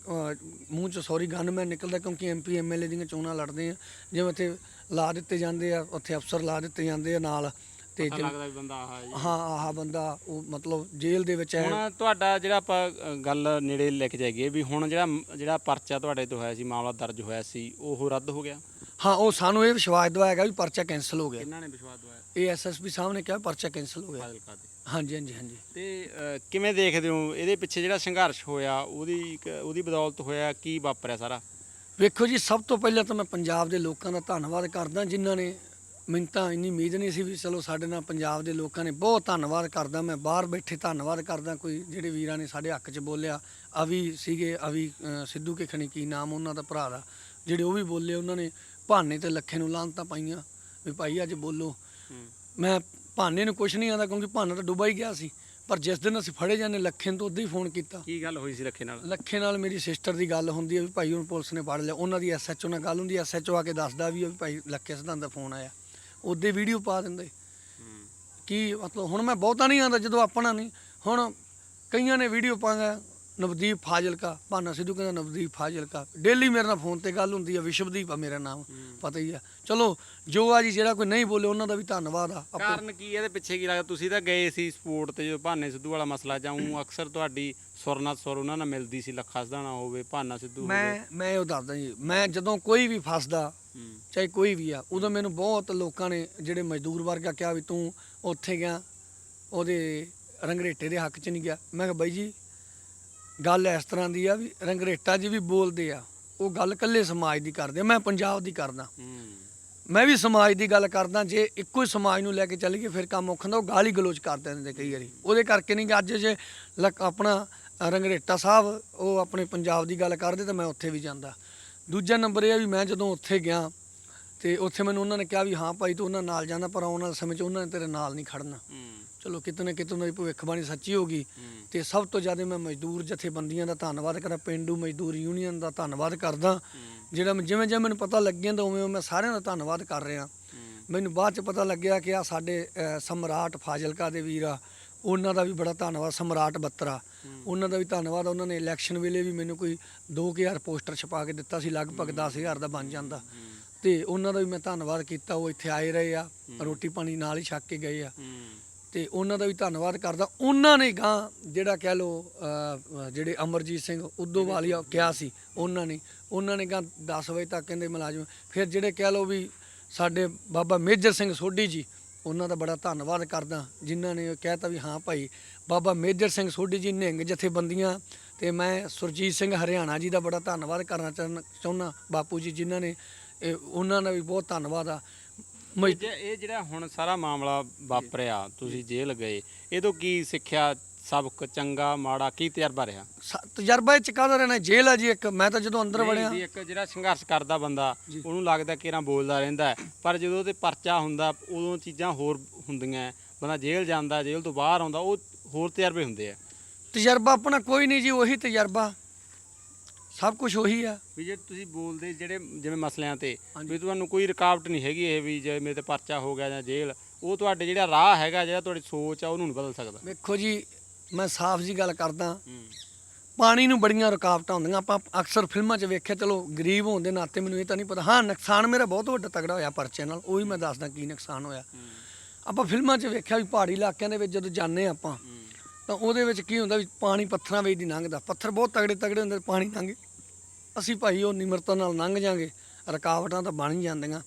ਮੂੰਹ ਚ ਸੌਰੀ ਗਨਮੈਨ ਨਿਕਲਦਾ ਕਿਉਂਕਿ ਐਮਪੀ ਐਮਐਲਏ ਦੀਆਂ ਚੋਣਾਂ ਲੜਦੇ ਆ। ਜਿਵੇਂ ਉੱਥੇ ਲਾ ਦਿੱਤੇ ਜਾਂਦੇ ਆ ਉੱਥੇ ਅਫਸਰ ਲਾ ਦਿੱਤੇ ਜਾਂਦੇ ਆ ਨਾਲ। ਤੇ ਪਤਾ ਲੱਗਦਾ ਵੀ ਬੰਦਾ ਆਹ ਹੈ ਜੀ। ਹਾਂ ਆਹ ਬੰਦਾ ਉਹ ਮਤਲਬ ਜੇਲ੍ਹ ਦੇ ਵਿੱਚ ਹੈ। ਹੁਣ ਤੁਹਾਡਾ ਜਿਹੜਾ ਆਪਾਂ ਅ, ਗੱਲ ਨੇੜੇ ਲੈ ਕੇ ਜਾਈਏ ਵੀ ਹੁਣ ਜਿਹੜਾ ਜਿਹੜਾ ਪਰਚਾ ਤੁਹਾਡੇ ਤੋਂ ਹੋਇਆ ਸੀ ਮਾਮਲਾ ਦਰਜ ਹੋਇਆ ਸੀ ਉਹ ਰੱਦ ਹੋ ਗਿਆ? ਹਾਂ ਉਹ ਸਾਨੂੰ ਇਹ ਵਿਸ਼ਵਾਸ ਦਵਾਏਗਾ ਵੀ ਪਰਚਾ ਕੈਨਸਲ ਹੋ ਗਿਆ। ਕਿੰਨਾ ਨੇ ਵਿਸ਼ਵਾਸ ਦਵਾਇਆ? ਇਹ ਐਸਐਸਪੀ ਸਾਹਿਬ ਨੇ ਕਿਹਾ ਪਰਚਾ ਕੈਨਸਲ ਹੋ ਗਿਆ। ਫਾਜ਼ਿਲਕਾ ਦੇ। ਹਾਂਜੀ ਹਾਂਜੀ ਹਾਂਜੀ। ਤੇ ਅ, ਕਿਵੇਂ ਦੇਖਦੇ ਹੋ? ਇਹਦੇ ਪਿੱਛੇ ਜਿਹੜਾ ਸੰਘਰਸ਼ ਹੋਇਆ ਉਹਦੀ ਇੱਕ- ਉਹਦੀ ਬਦੌਲਤ ਹੋਇਆ ਕੀ ਵਾਪਰਿਆ ਸਾਰਾ? ਵੇਖੋ ਜੀ ਸਭ ਤੋਂ ਪਹਿਲਾਂ ਤਾਂ ਮੈਂ ਪੰਜਾਬ ਦੇ ਲੋਕਾਂ ਦਾ ਧੰਨਵਾਦ ਕਰਦਾ ਜਿਨ੍ਹਾਂ ਨੇ ਮੈਨੂੰ ਤਾਂ ਇੰਨੀ ਉਮੀਦ ਨਹੀਂ ਸੀ ਵੀ ਚਲੋ ਸਾਡੇ ਨਾਲ ਪੰਜਾਬ ਦੇ ਲੋਕਾਂ ਨੇ ਬਹੁਤ ਧੰਨਵਾਦ ਕਰਦਾ। ਮੈਂ ਬਾਹਰ ਬੈਠੇ ਧੰਨਵਾਦ ਕਰਦਾ ਕੋਈ ਜਿਹੜੇ ਵੀਰਾਂ ਨੇ ਸਾਡੇ ਹੱਕ 'ਚ ਬੋਲਿਆ। ਅਵੀ ਸੀਗੇ ਅਵੀ ਸਿੱਧੂ ਕੇ ਖਣੀ ਕੀ ਨਾਮ ਉਹਨਾਂ ਦਾ ਭਰਾ ਦਾ ਜਿਹੜੇ ਉਹ ਵੀ ਬੋਲੇ ਉਹਨਾਂ ਨੇ ਭਾਨੇ ਤੇ ਲੱਖੇ ਨੂੰ ਲਾਂਤਾਂ ਪਾਈਆਂ ਵੀ ਭਾਈ ਅੱਜ ਬੋਲੋ। ਮੈਂ ਭਾਨੇ ਨੂੰ ਕੁਝ ਨਹੀਂ ਆਂਦਾ ਕਿਉਂਕਿ ਭਾਨਾ ਤਾਂ ਡੁੱਬਾ ਹੀ ਗਿਆ ਸੀ ਪਰ ਜਿਸ ਦਿਨ ਅਸੀਂ ਫੜੇ ਜਾਂਦੇ ਲੱਖੇ ਨੂੰ ਤਾਂ ਉਦੋਂ ਹੀ ਫੋਨ ਕੀਤਾ। ਕੀ ਗੱਲ ਹੋਈ ਸੀ ਰੱਖੇ ਨਾਲ? ਲੱਖੇ ਨਾਲ ਮੇਰੀ ਸਿਸਟਰ ਦੀ ਗੱਲ ਹੁੰਦੀ ਹੈ ਵੀ ਭਾਈ ਹੁਣ ਪੁਲਿਸ ਨੇ ਫੜ ਲਿਆ। ਉਹਨਾਂ ਦੀ ਐਸਐਚਓ ਨਾਲ ਗੱਲ ਹੁੰਦੀ ਐਸਐਚਓ ਆ ਕੇ ਦੱਸਦਾ ਵੀ ਵੀ ਭਾਈ ਲੱਖੇ ਸਿਧਾਂਤ ਦਾ ਫੋਨ ਆਇਆ। ਉਹਦੇ ਵੀਡੀਓ ਪਾ ਦਿੰਦੇ। ਕੀ ਮਤਲਬ ਹੁਣ ਮੈਂ ਬਹੁਤਾ ਨਹੀਂ ਆਂਦਾ ਜਦੋਂ ਆਪਣਾ ਨਹੀਂ। ਹੁਣ ਕਈਆਂ ਨੇ ਵੀਡੀਓ ਪਾਇਆ ਨਵਦੀਪ ਫਾਜ਼ਿਲਕਾ ਭਾਨਾ ਸਿੱਧੂ ਕਹਿੰਦਾ ਨਵਦੀਪ ਫਾਜ਼ਿਲਕਾ। ਡੇਲੀ ਮੇਰੇ ਨਾਲ ਫੋਨ ਤੇ ਗੱਲ ਹੁੰਦੀ ਆ ਵਿਸ਼ਵਦੀਪ ਆ ਮੇਰਾ ਨਾਮ ਪਤਾ ਹੀ ਆ। ਚਲੋ ਜੋ ਆ ਜੀ ਜਿਹੜਾ ਕੋਈ ਨਹੀਂ ਬੋਲੇ ਉਹਨਾਂ ਦਾ ਵੀ ਧੰਨਵਾਦ ਆ। ਕਾਰਨ ਕੀ ਇਹਦੇ ਪਿੱਛੇ ਕੀ ਲੱਗਦਾ? ਤੁਸੀਂ ਤਾਂ ਗਏ ਸੀ ਸਪੋਰਟ ਤੇ ਜੋ ਭਾਨੇ ਸਿੱਧੂ ਵਾਲਾ ਮਸਲਾ ਜਾਉਂ ਅਕਸਰ ਤੁਹਾਡੀ ਸੁਰ ਨਾਲ ਸੁਰ ਉਹਨਾਂ ਨਾਲ ਮਿਲਦੀ ਸੀ ਲੱਖਾ ਸਦਾਣਾ ਹੋਵੇ ਭਾਨਾ ਸਿੱਧੂ ਮੈਂ ਮੈਂ ਉਹ ਦੱਸਦਾ ਜੀ ਮੈਂ ਜਦੋਂ ਕੋਈ ਵੀ ਫਸਦਾ। ਚਾਹੇ ਕੋਈ ਵੀ ਆ ਉਦੋਂ ਮੈਨੂੰ ਬਹੁਤ ਲੋਕਾਂ ਨੇ ਜਿਹੜੇ ਮਜ਼ਦੂਰ ਵਰਗਾ ਕਿਹਾ ਵੀ ਤੂੰ ਉੱਥੇ ਗਿਆ ਉਹਦੇ ਰੰਗਰੇਟੇ ਦੇ ਹੱਕ 'ਚ ਨਹੀਂ ਗਿਆ। ਮੈਂ ਕਿਹਾ ਬਾਈ ਜੀ ਗੱਲ ਇਸ ਤਰ੍ਹਾਂ ਦੀ ਆ ਵੀ ਰੰਗਰੇਟਾ ਜੀ ਵੀ ਬੋਲਦੇ ਆ ਉਹ ਗੱਲ ਇਕੱਲੇ ਸਮਾਜ ਦੀ ਕਰਦੇ ਆ ਮੈਂ ਪੰਜਾਬ ਦੀ ਕਰਦਾ। ਮੈਂ ਵੀ ਸਮਾਜ ਦੀ ਗੱਲ ਕਰਦਾ ਜੇ ਇੱਕੋ ਹੀ ਸਮਾਜ ਨੂੰ ਲੈ ਕੇ ਚੱਲੀਏ ਫਿਰ ਕੰਮ ਔਖਾ ਹੁੰਦਾ ਉਹ ਗਾਲੀ ਗਲੋਚ ਕਰ ਦਿੰਦੇ ਕਈ ਵਾਰੀ। ਉਹਦੇ ਕਰਕੇ ਨਹੀਂ ਗਾ ਅੱਜ ਜੇ ਆਪਣਾ ਰੰਗਰੇਟਾ ਸਾਹਿਬ ਉਹ ਆਪਣੇ ਪੰਜਾਬ ਦੀ ਗੱਲ ਕਰਦੇ ਤਾਂ ਮੈਂ ਉੱਥੇ ਵੀ ਜਾਂਦਾ। ਦੂਜਾ ਨੰਬਰ ਇਹ ਆ ਵੀ ਮੈਂ ਜਦੋਂ ਉੱਥੇ ਗਿਆ ਤੇ ਉੱਥੇ ਮੈਨੂੰ ਉਹਨਾਂ ਨੇ ਕਿਹਾ ਵੀ ਹਾਂ ਭਾਈ ਤੂੰ ਉਹਨਾਂ ਨਾਲ ਜਾਂਦਾ ਪਰ ਆਉਣ ਵਾਲੇ ਸਮੇਂ 'ਚ ਉਹਨਾਂ ਨੇ ਤੇਰੇ ਨਾਲ ਨਹੀਂ ਖੜਨਾ। ਚਲੋ ਕਿਤੇ ਨਾ ਕਿਤੇ ਉਹਨਾਂ ਦੀ ਭਵਿੱਖਬਾਣੀ ਸੱਚੀ ਹੋ ਗਈ। ਤੇ ਸਭ ਤੋਂ ਜ਼ਿਆਦਾ ਮੈਂ ਮਜ਼ਦੂਰ ਜਥੇਬੰਦੀਆਂ ਦਾ ਧੰਨਵਾਦ ਕਰਦਾ ਪਿੰਡੂ ਮਜ਼ਦੂਰ ਯੂਨੀਅਨ ਦਾ ਧੰਨਵਾਦ ਕਰਦਾ। ਜਿਹੜਾ ਜਿਵੇਂ ਜਿਵੇਂ ਮੈਨੂੰ ਪਤਾ ਲੱਗਿਆ ਤਾਂ ਉਵੇਂ ਮੈਂ ਸਾਰਿਆਂ ਦਾ ਧੰਨਵਾਦ ਕਰ ਰਿਹਾ। ਮੈਨੂੰ ਬਾਅਦ ਚ ਪਤਾ ਲੱਗਿਆ ਕਿ ਆ ਸਾਡੇ ਸਮਰਾਟ ਫਾਜ਼ਿਲਕਾ ਦੇ ਵੀਰ ਆ। ਉਹਨਾਂ ਦਾ ਵੀ ਬੜਾ ਧੰਨਵਾਦ ਸਮਰਾਟ ਬੱਤਰਾ। ਉਹਨਾਂ ਦਾ ਵੀ ਧੰਨਵਾਦ ਉਹਨਾਂ ਨੇ ਇਲੈਕਸ਼ਨ ਵੇਲੇ ਵੀ ਮੈਨੂੰ ਕੋਈ 2000 ਪੋਸਟਰ ਛਪਾ ਕੇ ਦਿੱਤਾ ਸੀ ਲਗਭਗ 10000 ਦਾ ਬਣ ਜਾਂਦਾ। ਤੇ ਉਹਨਾਂ ਦਾ ਵੀ ਮੈਂ ਧੰਨਵਾਦ ਕੀਤਾ ਉਹ ਇੱਥੇ ਆਏ ਰਹੇ ਆ ਰੋਟੀ ਪਾਣੀ ਨਾਲ ਹੀ ਛੱਕ ਕੇ ਗਏ ਆ। ਤੇ ਉਹਨਾਂ ਦਾ ਵੀ ਧੰਨਵਾਦ ਕਰਦਾ। ਉਹਨਾਂ ਨੇ ਗਾਂ ਜਿਹੜਾ ਕਹਿ ਲੋ ਜਿਹੜੇ ਅਮਰਜੀਤ ਸਿੰਘ ਉਦੋਵਾਲੀਆ ਕਿਹਾ ਸੀ ਉਹਨਾਂ ਨੇ। ਉਹਨਾਂ ਨੇ ਗਾਂ 10 ਵਜੇ ਤੱਕ ਕਹਿੰਦੇ ਮੁਲਾਜ਼ਮ ਫਿਰ ਜਿਹੜੇ ਕਹਿ ਲੋ ਵੀ ਸਾਡੇ ਬਾਬਾ ਮੇਜਰ ਸਿੰਘ ਸੋਢੀ ਜੀ ਉਹਨਾਂ ਦਾ ਬੜਾ ਧੰਨਵਾਦ ਕਰਦਾ, ਜਿਨ੍ਹਾਂ ਨੇ ਕਹਿਤਾ ਵੀ ਹਾਂ ਭਾਈ, ਬਾਬਾ ਮੇਜਰ ਸਿੰਘ ਸੋਢੀ ਜੀ ਨਿਹੰਗ ਜਥੇਬੰਦੀਆਂ ਤੇ ਮੈਂ ਸੁਰਜੀਤ ਸਿੰਘ ਹਰਿਆਣਾ ਜੀ ਦਾ ਬੜਾ ਧੰਨਵਾਦ ਕਰਨਾ ਚਾਹੁੰਦਾ- ਚਾਹੁੰਦਾ, ਬਾਪੂ ਜੀ ਜਿਨ੍ਹਾਂ ਨੇ, ਇਹ ਉਹਨਾਂ ਦਾ ਵੀ ਬਹੁਤ ਧੰਨਵਾਦ ਆ। ਇਹ ਜਿਹੜਾ ਹੁਣ ਸਾਰਾ ਮਾਮਲਾ ਵਾਪਰਿਆ, ਤੁਸੀਂ ਜੇਲ੍ਹ ਗਏ ਇਹ ਤੋਂ ਕੀ ਸਿੱਖਿਆ ਸਬਕ ਚੰਗਾ ਮਾੜਾ ਕੀ ਤਜਰਬਾ ਰਿਹਾ ਸ- ਤਜਰਬਾ ਇਹ ਚ ਕਾਹਦਾ ਰਹਿਣਾ ਜੇਲ੍ਹ ਆ ਜੀ ਇੱਕ ਮੈਂ ਤਾਂ ਜਦੋਂ ਅੰਦਰ ਵੜਿਆ ਵੀ ਇੱਕ ਜਿਹੜਾ ਸੰਘਰਸ਼ ਕਰਦਾ ਬੰਦਾ ਜੀ। ਉਹਨੂੰ ਲੱਗਦਾ ਕਿ ਨਾ ਬੋਲਦਾ ਰਹਿੰਦਾ ਹੈ। ਪਰ ਜਦੋਂ ਉਹਦੇ ਪਰਚਾ ਹੁੰਦਾ ਉਦੋਂ ਚੀਜ਼ਾਂ ਹੋਰ ਹੁੰਦੀਆਂ ਹੈ। ਬੰਦਾ ਜੇਲ੍ਹ ਜਾਂਦਾ ਜੇਲ੍ਹ ਤੋਂ ਬਾਹਰ ਆਉਂਦਾ ਉਹ ਹੋਰ ਤਜਰਬੇ ਹੁੰਦੇ ਆ ਤਜਰਬਾ ਆਪਣਾ ਕੋਈ ਨਹੀਂ ਜੀ ਉਹੀ ਤਜਰਬਾ ਸਭ ਕੁਝ ਉਹੀ ਆ ਵੀ ਜੇ ਤੁਸੀਂ ਬੋਲਦੇ ਜਿਹੜੇ ਜਿਵੇਂ ਮਸਲਿਆਂ ਤੇ। ਵੀ ਤੁਹਾਨੂੰ ਕੋਈ ਰੁਕਾਵਟ ਨਹੀਂ ਹੈਗੀ ਇਹ ਵੀ ਜੇ ਮੇਰੇ ਤੇ ਪਰਚਾ ਹੋ ਗਿਆ ਜਾਂ ਜੇਲ੍ਹ ਉਹ ਤੁਹਾਡੇ ਜਿਹੜਾ ਰਾਹ ਹੈਗਾ ਜਿਹੜਾ ਤੁਹਾਡੀ ਸੋਚ ਆ ਉਹਨੂੰ ਨਹੀਂ ਬਦਲ ਸਕਦਾ ਵੇਖੋ ਜੀ ਮੈਂ ਸਾਫ਼ ਜੀ ਗੱਲ ਕਰਦਾ। ਪਾਣੀ ਨੂੰ ਬੜੀਆਂ ਰੁਕਾਵਟਾਂ ਹੁੰਦੀਆਂ। ਆਪਾਂ ਅਕਸਰ ਫਿਲਮਾਂ 'ਚ ਵੇਖਿਆ ਚਲੋ ਗਰੀਬ ਹੋਣ ਦੇ ਨਾਤੇ ਮੈਨੂੰ ਇਹ ਤਾਂ ਨਹੀਂ ਪਤਾ। ਹਾਂ ਨੁਕਸਾਨ ਮੇਰਾ ਬਹੁਤ ਵੱਡਾ ਤਗੜਾ ਹੋਇਆ ਪਰਚੇ ਨਾਲ ਉਹ ਵੀ ਮੈਂ ਦੱਸਦਾ ਕੀ ਨੁਕਸਾਨ ਹੋਇਆ। ਆਪਾਂ ਫਿਲਮਾਂ 'ਚ ਵੇਖਿਆ ਵੀ ਪਹਾੜੀ ਇਲਾਕਿਆਂ ਦੇ ਵਿੱਚ ਜਦੋਂ ਜਾਂਦੇ ਆਪਾਂ ਤਾਂ ਉਹਦੇ ਵਿੱਚ ਕੀ ਹੁੰਦਾ ਵੀ ਪਾਣੀ ਪੱਥਰਾਂ ਵਿੱਚ ਦੀ ਲੰਘਦਾ। ਪੱਥਰ ਬਹੁਤ ਤਗੜੇ ਤਗੜੇ ਹੁੰਦੇ ਪਾਣੀ ਲੰਘ। ਅਸੀਂ ਭਾਈ ਉਹ ਨਿਮਰਤਾ ਨਾਲ ਲੰਘ ਜਾਾਂਗੇ ਰੁਕਾਵਟਾਂ ਤਾਂ ਬਣ ਹੀ ਜਾਂਦੀਆਂ।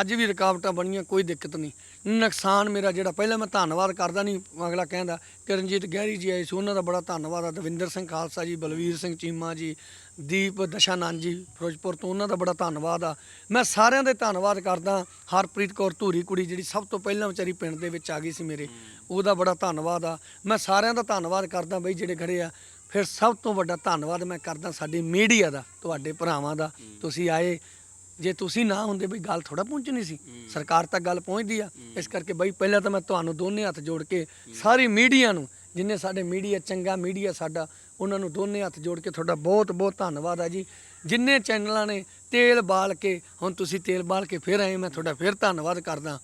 ਅੱਜ ਵੀ ਰੁਕਾਵਟਾਂ ਬਣੀਆਂ ਕੋਈ ਦਿੱਕਤ ਨਹੀਂ। ਨੁਕਸਾਨ ਮੇਰਾ ਜਿਹੜਾ, ਪਹਿਲਾਂ ਮੈਂ ਧੰਨਵਾਦ ਕਰਦਾ ਨਹੀਂ, ਅਗਲਾ ਕਹਿੰਦਾ, ਕਿਰਨਜੀਤ ਗਹਿਰੀ ਜੀ ਆਏ ਸੀ, ਉਹਨਾਂ ਦਾ ਬੜਾ ਧੰਨਵਾਦ ਆ, ਦਵਿੰਦਰ ਸਿੰਘ ਖਾਲਸਾ ਜੀ, ਬਲਵੀਰ ਸਿੰਘ ਚੀਮਾ ਜੀ, ਦੀਪ ਦਸ਼ਾਨੰਦ ਜੀ, ਫਿਰੋਜ਼ਪੁਰ ਤੋਂ ਉਹਨਾਂ ਦਾ ਬੜਾ ਧੰਨਵਾਦ ਆ। ਮੈਂ ਸਾਰਿਆਂ ਦੇ ਧੰਨਵਾਦ ਕਰਦਾ, ਹਰਪ੍ਰੀਤ ਕੌਰ ਧੂਰੀ ਕੁੜੀ ਜਿਹੜੀ ਸਭ ਤੋਂ ਪਹਿਲਾਂ ਵਿਚਾਰੀ ਪਿੰਡ ਦੇ ਵਿੱਚ ਆ ਗਈ ਸੀ ਮੇਰੇ, ਉਹਦਾ ਬੜਾ ਧੰਨਵਾਦ ਆ। ਮੈਂ ਸਾਰਿਆਂ ਦਾ ਧੰਨਵਾਦ ਕਰਦਾ ਬਈ ਜਿਹੜੇ ਖੜੇ ਆ। ਫਿਰ ਸਭ ਤੋਂ ਵੱਡਾ ਧੰਨਵਾਦ ਮੈਂ ਕਰਦਾ ਸਾਡੀ ਮੀਡੀਆ ਦਾ, ਤੁਹਾਡੇ ਭਰਾਵਾਂ ਦਾ। ਤੁਸੀਂ ਆਏ ਜੇ ਤੁਸੀਂ ਨਾ ਹੁੰਦੇ ਬਈ ਗੱਲ ਥੋੜਾ ਪਹੁੰਚਣੀ ਸੀ। ਸਰਕਾਰ ਤੱਕ ਗੱਲ ਪਹੁੰਚਦੀ ਆ। ਇਸ ਕਰਕੇ ਬਈ ਪਹਿਲਾਂ ਤਾਂ ਮੈਂ ਤੁਹਾਨੂੰ ਦੋਨੇ ਹੱਥ ਜੋੜ ਕੇ ਸਾਰੀ ਮੀਡੀਆ ਨੂੰ ਜਿੰਨੇ ਸਾਡੇ ਮੀਡੀਆ ਚੰਗਾ ਮੀਡੀਆ ਸਾਡਾ ਉਹਨਾਂ ਨੂੰ ਦੋਨੇ ਹੱਥ ਜੋੜ ਕੇ ਤੁਹਾਡਾ ਬਹੁਤ ਬਹੁਤ ਧੰਨਵਾਦ ਆ ਜੀ। ਜਿੰਨੇ ਚੈਨਲਾਂ ਨੇ ਤੇਲ ਬਾਲ ਕੇ ਹੁਣ ਤੁਸੀਂ ਤੇਲ ਬਾਲ ਕੇ ਫਿਰ ਆਏ ਮੈਂ ਤੁਹਾਡਾ ਫਿਰ ਧੰਨਵਾਦ ਕਰਦਾ।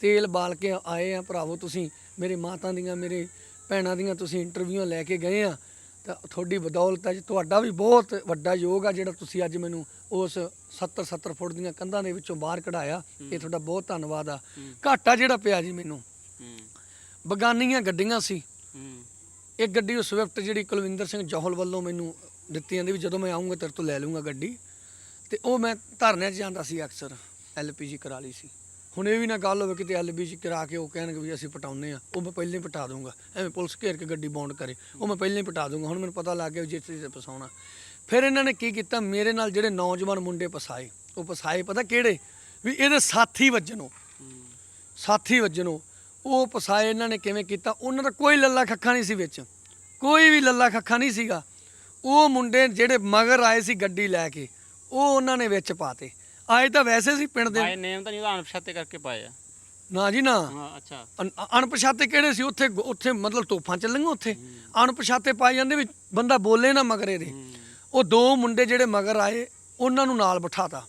ਤੇਲ ਬਾਲ ਕੇ ਆਏ ਆ ਭਰਾਵੋ ਤੁਸੀਂ ਮੇਰੇ ਮਾਤਾ ਦੀਆਂ ਮੇਰੇ ਭੈਣਾਂ ਦੀਆਂ ਤੁਸੀਂ ਇੰਟਰਵਿਊਆਂ ਲੈ ਕੇ ਗਏ ਆ। ਤਾਂ ਤੁਹਾਡੀ ਬਦੌਲਤ ਹੈ ਜੀ ਤੁਹਾਡਾ ਵੀ ਬਹੁਤ ਵੱਡਾ ਯੋਗ ਆ ਜਿਹੜਾ ਤੁਸੀਂ ਅੱਜ ਮੈਨੂੰ ਉਸ 70 70 ਫੁੱਟ ਦੀਆਂ ਕੰਧਾਂ ਦੇ ਵਿੱਚੋਂ ਬਾਹਰ ਕਢਾਇਆ। ਇਹ ਤੁਹਾਡਾ ਬਹੁਤ ਧੰਨਵਾਦ ਆ। ਘਾਟਾ ਜਿਹੜਾ ਪਿਆ ਜੀ ਮੈਨੂੰ। ਬਗਾਨੀਆਂ ਗੱਡੀਆਂ ਸੀ। ਹੂੰ। ਇੱਕ ਗੱਡੀ ਉਹ ਸਵਿਫਟ ਜਿਹੜੀ ਕੁਲਵਿੰਦਰ ਸਿੰਘ ਜੋਹਲ ਵੱਲੋਂ ਮੈਨੂੰ ਦਿੱਤੀ ਜਾਂਦੀ ਵੀ ਜਦੋਂ ਮੈਂ ਆਉਂਗਾ ਤੇਰੇ ਤੋਂ ਲੈ ਲੂੰਗਾ ਗੱਡੀ। ਤੇ ਉਹ ਮੈਂ ਧਰਨਿਆਂ 'ਚ ਜਾਂਦਾ ਸੀ ਅਕਸਰ ਐਲਪੀਜੀ ਕਰਾ ਲਈ ਸੀ। ਹੁਣ ਇਹ ਵੀ ਨਾ ਗੱਲ ਹੋਵੇ ਕਿਤੇ ਐਲਪੀਜੀ ਕਰਾ ਕੇ ਉਹ ਕਹਿਣਗੇ ਵੀ ਅਸੀਂ ਪਟਾਉਨੇ ਆ। ਉਹ ਮੈਂ ਪਹਿਲਾਂ ਹੀ ਪਟਾ ਦੂੰਗਾ ਐਵੇਂ ਪੁਲਿਸ ਘੇਰ ਕੇ ਗੱਡੀ ਬੌਂਡ ਕਰੇ। ਉਹ ਮੈਂ ਪਹਿਲਾਂ ਹੀ ਪਟਾ ਦੂੰਗਾ ਹੁਣ ਮੈਨੂੰ ਪਤਾ ਲੱਗ ਗਿਆ ਚੀਜ਼ ਤੇ ਫਸਾਉਣਾ। ਫਿਰ ਇਹਨਾਂ ਨੇ ਕੀ ਕੀਤਾ? ਮੇਰੇ ਨਾਲ ਜਿਹੜੇ ਨੌਜਵਾਨ ਮੁੰਡੇ ਫਸਾਏ ਉਹ ਫਸਾਏ ਪਤਾ ਕਿਹੜੇ? ਵੀ ਇਹਦੇ ਸਾਥੀ ਵੱਜਣੋਂ ਸਾਥੀ ਵੱਜਣੋਂ ਉਹ। ਫਸਾਏ ਇਹਨਾਂ ਨੇ ਕਿਵੇਂ ਕੀਤਾ? ਉਹਨਾਂ ਦਾ ਕੋਈ ਲੱਲਾ ਖੱਖਾ ਨਹੀਂ ਸੀ ਵਿੱਚ। ਕੋਈ ਵੀ ਲੱਲਾ ਖੱਖਾ ਨਹੀਂ ਸੀਗਾ। ਉਹ ਮੁੰਡੇ ਜਿਹੜੇ ਮਗਰ ਆਏ ਸੀ ਗੱਡੀ ਲੈ ਕੇ ਉਹ ਉਹਨਾਂ ਨੇ ਵਿੱਚ ਪਾਤੇ। ਆਏ ਤਾਂ ਵੈਸੇ ਸੀ ਪਿੰਡ ਦੇ। ਨੇਮ ਤਾਂ ਨਹੀਂ ਉਹਦਾ ਅਣਪਛਾਤੇ ਕਰਕੇ ਪਾਏ ਆ। ਨਾ ਜੀ ਨਾ। ਹਾਂ ਅੱਛਾ। ਅਣ- ਅਣਪਛਾਤੇ ਕਿਹੜੇ ਸੀ? ਉੱਥੇ ਉੱਥੇ ਮਤਲਬ ਤੋਫਾਂ ਚੱਲੀਆਂ ਉੱਥੇ। ਅਣਪਛਾਤੇ ਪਾਏ ਜਾਂਦੇ ਵੀ ਬੰਦਾ ਬੋਲੇ ਨਾ ਮਗਰੇ ਦੇ ਉਹ ਦੋ ਮੁੰਡੇ ਜਿਹੜੇ ਮਗਰ ਆਏ ਉਹਨਾਂ ਨੂੰ ਨਾਲ ਬਿਠਾਤਾ।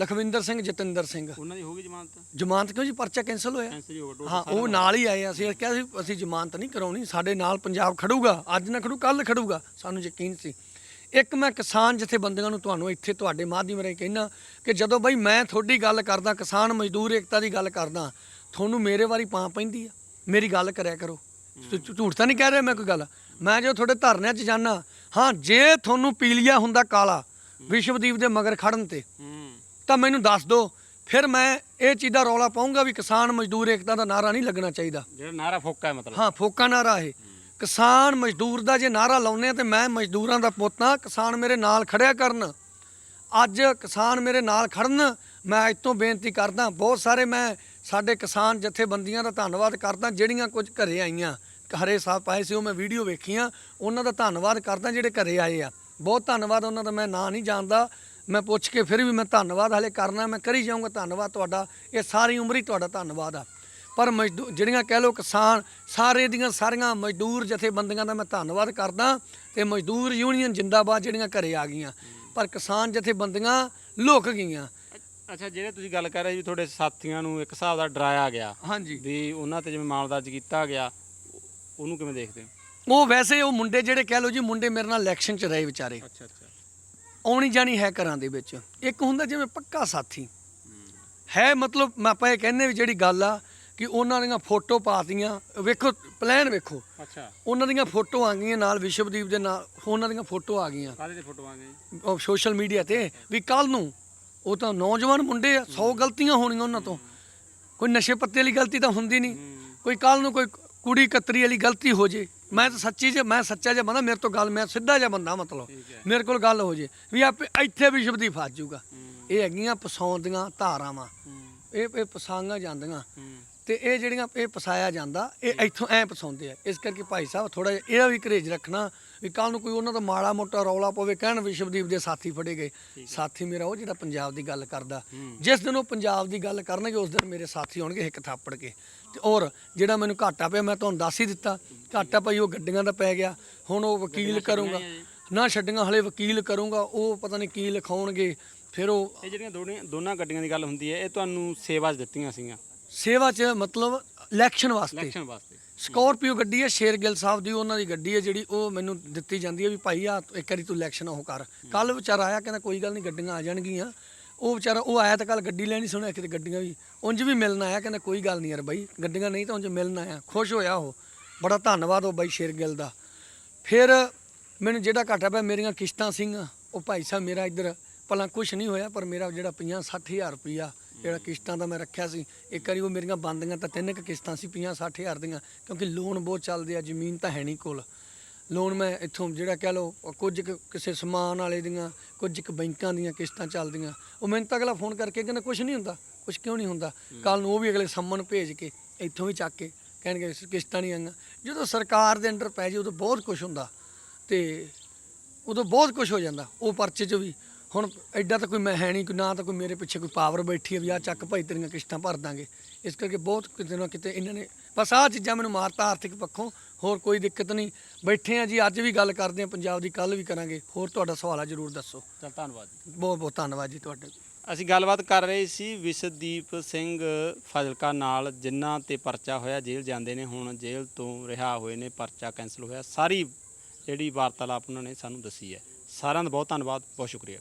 ਲਖਵਿੰਦਰ ਸਿੰਘ ਜਤਿੰਦਰ ਸਿੰਘ। ਉਹਨਾਂ ਦੀ ਹੋਗੀ ਜ਼ਮਾਨਤ? ਜ਼ਮਾਨਤ ਕਿਉਂ ਜੀ? ਪਰਚਾ ਕੈਂਸਲ ਹੋਇਆ। ਕੈਂਸਲ ਹੀ ਹੋ ਗਿਆ ਹਾਂ ਉਹ ਨਾਲ ਹੀ ਆਏ ਆ। ਅਸੀਂ ਕਿਹਾ ਸੀ ਅਸੀਂ ਜ਼ਮਾਨਤ ਨਹੀਂ ਕਰਾਉਣੀ ਸਾਡੇ ਨਾਲ ਪੰਜਾਬ ਖੜੂਗਾ ਅੱਜ ਨਾ ਖੜੂ ਕੱਲ ਖੜੂਗਾ। ਸਾਨੂੰ ਯਕੀਨ ਸੀ। ਇੱਕ ਮੈਂ ਕਿਸਾਨ ਜਥੇਬੰਦੀਆਂ ਨੂੰ ਤੁਹਾਨੂੰ ਇੱਥੇ ਤੁਹਾਡੇ ਮਾਧਿਅਮ ਰਾਹੀਂ ਕਹਿਣਾ ਕਿ ਜਦੋਂ ਬਈ ਮੈਂ ਤੁਹਾਡੀ ਗੱਲ ਕਰਦਾ ਕਿਸਾਨ ਮਜ਼ਦੂਰ ਏਕਤਾ ਦੀ ਗੱਲ ਕਰਦਾ ਤੁਹਾਨੂੰ ਮੇਰੇ ਵਾਰੀ ਪਾਂ ਪੈਂਦੀ ਆ। ਮੇਰੀ ਗੱਲ ਕਰਿਆ ਕਰੋ। ਝੂ- ਝੂਠ ਤਾਂ ਨਹੀਂ ਕਹਿ ਰਿਹਾ ਮੈਂ ਕੋਈ ਗੱਲ? ਮੈਂ ਜੋ ਤੁਹਾਡੇ ਧਰਨਿਆਂ 'ਚ ਜਾਣਾ ਹਾਂ ਜੇ ਤੁਹਾਨੂੰ ਪੀਲੀਆ ਹੁੰਦਾ ਕਾਲਾ ਵਿਸ਼ਵਦੀਪ ਦੇ ਮਗਰ ਖੜਨ ਤੇ ਹੂੰ ਤਾਂ ਮੈਨੂੰ ਦੱਸ ਦਿਓ ਫਿਰ ਮੈਂ ਇਹ ਚੀਜ਼ ਦਾ ਰੌਲਾ ਪਾਉਂਗਾ ਵੀ ਕਿਸਾਨ ਮਜ਼ਦੂਰ ਏਕਤਾ ਦਾ ਨਾਰਾ ਨਹੀਂ ਲੱਗਣਾ ਚਾਹੀਦਾ। ਜਿਹੜਾ ਨਾਰਾ ਫੋਕਾ ਹੈ ਮਤਲਬ। ਹਾਂ ਫੋਕਾ ਨਾਰਾ ਇਹ। ਕਿਸਾਨ ਮਜ਼ਦੂਰ ਦਾ ਜੇ ਨਾਰਾ ਲਾਉਨੇ ਆ ਤੇ ਮੈਂ ਮਜ਼ਦੂਰਾਂ ਦਾ ਪੁੱਤ ਹਾਂ ਕਿਸਾਨ ਮੇਰੇ ਨਾਲ ਖੜਿਆ ਕਰਨ। ਅੱਜ ਕਿਸਾਨ ਮੇਰੇ ਨਾਲ ਖੜਨ ਮੈਂ ਅੱਜ ਤੋਂ ਬੇਨਤੀ ਕਰਦਾ ਬਹੁਤ ਸਾਰੇ ਮੈਂ ਸਾਡੇ ਕਿਸਾਨ ਜਥੇਬੰਦੀਆਂ ਦਾ ਧੰਨਵਾਦ ਕਰਦਾ ਜਿਹੜੀਆਂ ਕੁਝ ਘਰੇ ਆਈਆਂ। ਹਰੇ ਸਾਹਿਬ ਪਾਏ ਸੀ ਉਹ ਮੈਂ ਵੀਡੀਓ ਵੇਖੀਆਂ। ਉਹਨਾਂ ਦਾ ਧੰਨਵਾਦ ਕਰਦਾ ਜਿਹੜੇ ਘਰੇ ਆਏ ਆ। ਬਹੁਤ ਧੰਨਵਾਦ ਉਹਨਾਂ ਦਾ ਮੈਂ ਨਾਂ ਨਹੀਂ ਜਾਣਦਾ। ਮੈਂ ਪੁੱਛ ਕੇ ਫਿਰ ਵੀ ਮੈਂ ਧੰਨਵਾਦ ਹਲੇ ਕਰਨਾ ਮੈਂ ਕਰੀ ਜਾਊਂਗਾ ਧੰਨਵਾਦ ਤੁਹਾਡਾ। ਇਹ ਸਾਰੀ ਉਮਰ ਹੀ ਤੁਹਾਡਾ ਧੰਨਵਾਦ ਆ। ਪਰ ਮਜ਼ਦੂਰ ਜਿਹੜੀਆਂ ਕਹਿ ਲਓ ਕਿਸਾਨ ਸਾਰੇ ਦੀਆਂ ਸਾਰੀਆਂ ਮਜ਼ਦੂਰ ਜਥੇਬੰਦੀਆਂ ਦਾ ਮੈਂ ਧੰਨਵਾਦ ਕਰਦਾ ਤੇ ਮਜ਼ਦੂਰ ਯੂਨੀਅਨ ਜਿੰਦਾਬਾਦ ਜਿਹੜੀਆਂ ਘਰੇ ਆ ਗਈਆਂ। ਪਰ ਕਿਸਾਨ ਜਥੇਬੰਦੀਆਂ ਲੁਕ ਗਈਆਂ। ਅੱਛਾ ਜਿਹੜੇ ਤੁਸੀਂ ਗੱਲ ਕਰ ਰਹੇ ਸੀ ਤੁਹਾਡੇ ਸਾਥੀਆਂ ਨੂੰ ਇੱਕ ਹਿਸਾਬ ਦਾ ਡਰਾਇਆ ਗਿਆ ਹਾਂਜੀ। ਵੀ ਉਹਨਾਂ ਤੇ ਜਿਵੇਂ ਮਾਮਲਾ ਦਰਜ ਕੀਤਾ ਗਿਆ ਉਹਨੂੰ ਕਿਵੇਂ ਦੇਖਦੇ ਹੋ? ਉਹ ਵੈਸੇ ਉਹ ਮੁੰਡੇ ਜਿਹੜੇ ਕਹਿ ਲਓ ਜੀ ਮੁੰਡੇ ਮੇਰੇ ਨਾਲ ਇਲੈਕਸ਼ਨ 'ਚ ਰਹੇ ਵਿਚਾਰੇ। ਅੱਛਾ ਅੱਛਾ। ਆਉਣੀ ਜਾਣੀ ਹੈ ਘਰਾਂ ਦੇ ਵਿੱਚ। ਇੱਕ ਹੁੰਦਾ ਜਿਵੇਂ ਪੱਕਾ ਸਾਥੀ। ਹੈ ਮਤਲਬ ਮੈਂ ਆਪਾਂ ਇਹ ਕਹਿੰਦੇ ਵੀ ਜਿਹੜੀ ਗੱਲ ਆ ਕਿ ਉਹਨਾਂ ਦੀਆਂ ਫੋਟੋ ਪਾਤੀਆਂ ਵੇਖੋ ਪਲਾਨ ਵੇਖੋ। ਅੱਛਾ। ਉਹਨਾਂ ਦੀਆਂ ਫੋਟੋ ਆ ਗਈਆਂ ਨਾਲ ਵਿਸ਼ਵਦੀਪ ਦੇ ਨਾਲ ਉਹਨਾਂ ਦੀਆਂ ਫੋਟੋ ਆ ਗਈਆਂ। ਕਾਹਦੇ ਤੇ ਫੋਟੋ ਆ ਗਈ ਉਹ ਸੋਸ਼ਲ ਮੀਡੀਆ ਤੇ ਵੀ ਕੱਲ ਨੂੰ ਉਹ ਤਾਂ ਨੌਜਵਾਨ ਮੁੰਡੇ ਆ 100 ਗਲਤੀਆਂ ਹੋਣੀਆਂ ਉਹਨਾਂ ਤੋਂ। ਕੋਈ ਨਸ਼ੇ ਪੱਤੇ ਵਾਲੀ ਗਲਤੀ ਤਾਂ ਹੁੰਦੀ ਨਹੀਂ। ਕੋਈ ਕੱਲ ਨੂੰ ਕੋਈ ਕੁੜੀ ਕਤਰੀ ਵਾਲੀ ਗਲਤੀ ਹੋ ਜੇ ਮੈਂ ਤਾਂ ਸੱਚੀ ਜੇ ਮੈਂ ਸੱਚਾ ਜਿਹਾ ਬੰਦਾ ਮੇਰੇ ਤੋਂ ਗੱਲ ਮੈਂ ਸਿੱਧਾ ਜਿਹਾ ਬੰਦਾ ਮਤਲਬ। ਮੇਰੇ ਕੋਲ ਗੱਲ ਹੋ ਜੇ ਵੀ ਆਪੇ ਇੱਥੇ ਵਿਸ਼ਵਦੀਪ ਫਸ ਜਾਊਗਾ। ਇਹ ਹੈਗੀਆਂ ਪਸੌਂ ਦੀਆਂ ਧਾਰਾਵਾਂ ਇਹ ਇਹ ਪਸਾਂਗਾ ਜਾਂਦੀਆਂ। ਤੇ ਇਹ ਜਿਹੜੀਆਂ ਇਹ ਪਸਾਇਆ ਜਾਂਦਾ ਇਹ ਇੱਥੋਂ ਐ ਪਸਾਉਂਦੇ ਆ। ਇਸ ਕਰਕੇ ਭਾਈ ਸਾਹਿਬ ਥੋੜਾ ਜਿਹਾ ਇਹਦਾ ਵੀ ਘਰੇਜ ਰੱਖਣਾ ਵੀ ਕੱਲ ਨੂੰ ਕੋਈ ਉਹਨਾਂ ਦਾ ਮਾੜਾ ਮੋਟਾ ਰੌਲਾ ਪਵੇ ਕਹਿਣ ਵਿਸ਼ਵਦੀਪ ਦੇ ਸਾਥੀ ਫੜੇ ਗਏ। ਸਾਥੀ ਮੇਰਾ ਉਹ ਜਿਹੜਾ ਪੰਜਾਬ ਦੀ ਗੱਲ ਕਰਦਾ। ਜਿਸ ਦਿਨ ਉਹ ਪੰਜਾਬ ਦੀ ਗੱਲ ਕਰਨਗੇ ਉਸ ਦਿਨ ਮੇਰੇ ਸਾਥੀ ਹੋਣਗੇ ਇੱਕ ਥਾਪੜ ਕੇ। ਤੇ ਔਰ ਜਿਹੜਾ ਮੈਨੂੰ ਘਾਟਾ ਪਿਆ ਮੈਂ ਤੁਹਾਨੂੰ ਦੱਸ ਹੀ ਦਿੱਤਾ। ਘਾਟਾ ਭਾਈ ਉਹ ਗੱਡੀਆਂ ਦਾ ਪੈ ਗਿਆ। ਹੁਣ ਉਹ ਵਕੀਲ ਕਰੂੰਗਾ। ਨਾ ਛੱਡੀਆਂ ਹਲੇ ਵਕੀਲ ਕਰੂੰਗਾ। ਉਹ ਪਤਾ ਨਹੀਂ ਕੀ ਲਿਖਾਉਣਗੇ। ਫਿਰ ਉਹ ਇਹ ਜਿਹੜੀਆਂ ਦੋਨੇ ਦੋਨਾਂ ਗੱਡੀਆਂ ਦੀ ਗੱਲ ਹੁੰਦੀ ਹੈ ਇਹ ਤੁਹਾਨੂੰ ਸੇਵਾ ਦਿੱਤੀਆਂ ਸੀਗੀਆਂ। ਸੇਵਾ 'ਚ ਮਤਲਬ ਇਲੈਕਸ਼ਨ ਵਾਸਤੇ। ਇਲੈਕਸ਼ਨ ਵਾਸਤੇ। ਸਕਾਰਪੀਓ ਗੱਡੀ ਹੈ ਸ਼ੇਰਗਿੱਲ ਸਾਹਿਬ ਦੀ ਉਹਨਾਂ ਦੀ ਗੱਡੀ ਹੈ ਜਿਹੜੀ ਉਹ ਮੈਨੂੰ ਦਿੱਤੀ ਜਾਂਦੀ ਹੈ ਵੀ ਭਾਈ ਆ ਇੱਕ ਵਾਰੀ ਤੂੰ ਇਲੈਕਸ਼ਨ ਉਹ ਕਰ। ਕੱਲ ਵਿਚਾਰਾ ਆਇਆ ਕਹਿੰਦਾ ਕੋਈ ਗੱਲ ਨਹੀਂ ਗੱਡੀਆਂ ਆ ਜਾਣਗੀਆਂ। ਉਹ ਵਿਚਾਰਾ ਉਹ ਆਇਆ ਤਾਂ ਕੱਲ ਗੱਡੀ ਲੈਣੀ ਸੁਣਿਆ ਕਿਤੇ ਗੱਡੀਆਂ ਵੀ। ਉਂਝ ਵੀ ਮਿਲਣ ਆਇਆ ਕਹਿੰਦਾ ਕੋਈ ਗੱਲ ਨਹੀਂ ਯਾਰ ਬਾਈ ਗੱਡੀਆਂ ਨਹੀਂ ਤਾਂ ਉਂਝ ਮਿਲਣ ਆਇਆ। ਖੁਸ਼ ਹੋਇਆ ਉਹ। ਬੜਾ ਧੰਨਵਾਦ ਉਹ ਬਾਈ ਸ਼ੇਰਗਿੱਲ ਦਾ। ਫਿਰ ਮੈਨੂੰ ਜਿਹੜਾ ਘਾਟਾ ਪਿਆ ਮੇਰੀਆਂ ਕਿਸ਼ਤਾਂ ਸੀਗੀਆਂ। ਉਹ ਭਾਈ ਸਾਹਿਬ ਮੇਰਾ ਇੱਧਰ ਭਲਾ ਕੁਝ ਨਹੀਂ ਹੋਇਆ ਪਰ ਮੇਰਾ ਜਿਹੜਾ 50 60000 ਰੁਪਈਆ ਜਿਹੜਾ ਕਿਸ਼ਤਾਂ ਦਾ ਮੈਂ ਰੱਖਿਆ ਸੀ ਇੱਕ ਵਾਰੀ ਉਹ ਮੇਰੀਆਂ ਬੰਦੀਆਂ ਤਾਂ ਤਿੰਨ ਕੁ ਕਿਸ਼ਤਾਂ ਸੀ 50 60000 ਦੀਆਂ ਕਿਉਂਕਿ ਲੋਨ ਬਹੁਤ ਚੱਲਦੇ ਆ ਜ਼ਮੀਨ ਤਾਂ ਹੈ ਨਹੀਂ ਕੋਲ। ਲੋਨ ਮੈਂ ਇੱਥੋਂ ਜਿਹੜਾ ਕਹਿ ਉਹ ਕੁਝ ਕੁ ਕਿਸੇ ਸਮਾਨ ਵਾਲੇ ਦੀਆਂ ਕੁਝ ਕੁ ਬੈਂਕਾਂ ਦੀਆਂ ਕਿਸ਼ਤਾਂ ਚੱਲਦੀਆਂ। ਉਹ ਮੈਨੂੰ ਤਾਂ ਅਗਲਾ ਫੋਨ ਕਰਕੇ ਕਹਿੰਦਾ ਕੁਝ ਨਹੀਂ ਹੁੰਦਾ ਕੁਝ ਕਿਉਂ ਨਹੀਂ ਹੁੰਦਾ? ਕੱਲ ਨੂੰ ਉਹ ਵੀ ਅਗਲੇ ਸੰਮਨ ਭੇਜ ਕੇ ਇੱਥੋਂ ਵੀ ਚੱਕ ਕੇ ਕਹਿਣਗੇ ਕਿਸ਼ਤਾਂ ਨਹੀਂ ਆਈਆਂ। ਜਦੋਂ ਸਰਕਾਰ ਦੇ ਅੰਡਰ ਪੈ ਜੇ ਉਦੋਂ ਬਹੁਤ ਕੁਝ ਹੁੰਦਾ ਤੇ ਉਦੋਂ ਬਹੁਤ ਕੁਝ ਹੋ ਜਾਂਦਾ ਉਹ ਪਰਚੇ 'ਚ ਵੀ। ਹੁਣ ਐਡਾ ਤਾਂ ਕੋਈ ਮੈਂ ਹੈ ਨਹੀਂ ਕੋਈ ਨਾ ਤਾਂ ਕੋਈ ਮੇਰੇ ਪਿੱਛੇ ਕੋਈ ਪਾਵਰ ਬੈਠੀ ਹੈ ਵੀ ਆ ਚੱਕ ਭਾਈ ਤੇਰੀਆਂ ਕਿਸ਼ਤਾਂ ਭਰ ਦਾਂਗੇ। ਇਸ ਕਰਕੇ ਬਹੁਤ ਕਿਤੇ ਨਾ ਕਿਤੇ ਇਹਨਾਂ ਨੇ ਬਸ ਆਹ ਚੀਜ਼ਾਂ ਮੈਨੂੰ ਮਾਰਤਾ ਆਰਥਿਕ ਪੱਖੋਂ ਹੋਰ ਕੋਈ ਦਿੱਕਤ ਨਹੀਂ। ਬੈਠੇ ਆ ਜੀ ਅੱਜ ਵੀ ਗੱਲ ਕਰਦੇ ਆ ਪੰਜਾਬ ਦੀ ਕੱਲ ਵੀ ਕਰਾਂਗੇ। ਹੋਰ ਤੁਹਾਡਾ ਸਵਾਲ ਆ ਜਰੂਰ ਦੱਸੋ। ਚਲ ਧੰਨਵਾਦ ਬਹੁਤ ਬਹੁਤ ਧੰਨਵਾਦ ਜੀ ਤੁਹਾਡਾ। ਅਸੀਂ ਗੱਲਬਾਤ ਕਰ ਰਹੇ ਸੀ ਵਿਸ਼ਵਦੀਪ ਸਿੰਘ ਫਾਜ਼ਿਲਕਾ ਨਾਲ ਜਿਨ੍ਹਾਂ ਤੇ ਪਰਚਾ ਹੋਇਆ ਜੇਲ੍ਹ ਜਾਂਦੇ ਨੇ ਹੁਣ ਜੇਲ੍ਹ ਤੋਂ ਰਿਹਾ ਹੋਏ ਨੇ ਪਰਚਾ ਕੈਂਸਲ ਹੋਇਆ। ਸਾਰੀ ਜਿਹੜੀ ਵਾਰਤਾਲਾਪ ਉਹਨਾਂ ਨੇ ਸਾਨੂੰ ਦੱਸੀ ਹੈ। ਸਾਰਿਆਂ ਦਾ ਬਹੁਤ ਧੰਨਵਾਦ ਬਹੁਤ ਸ਼ੁਕਰੀਆ।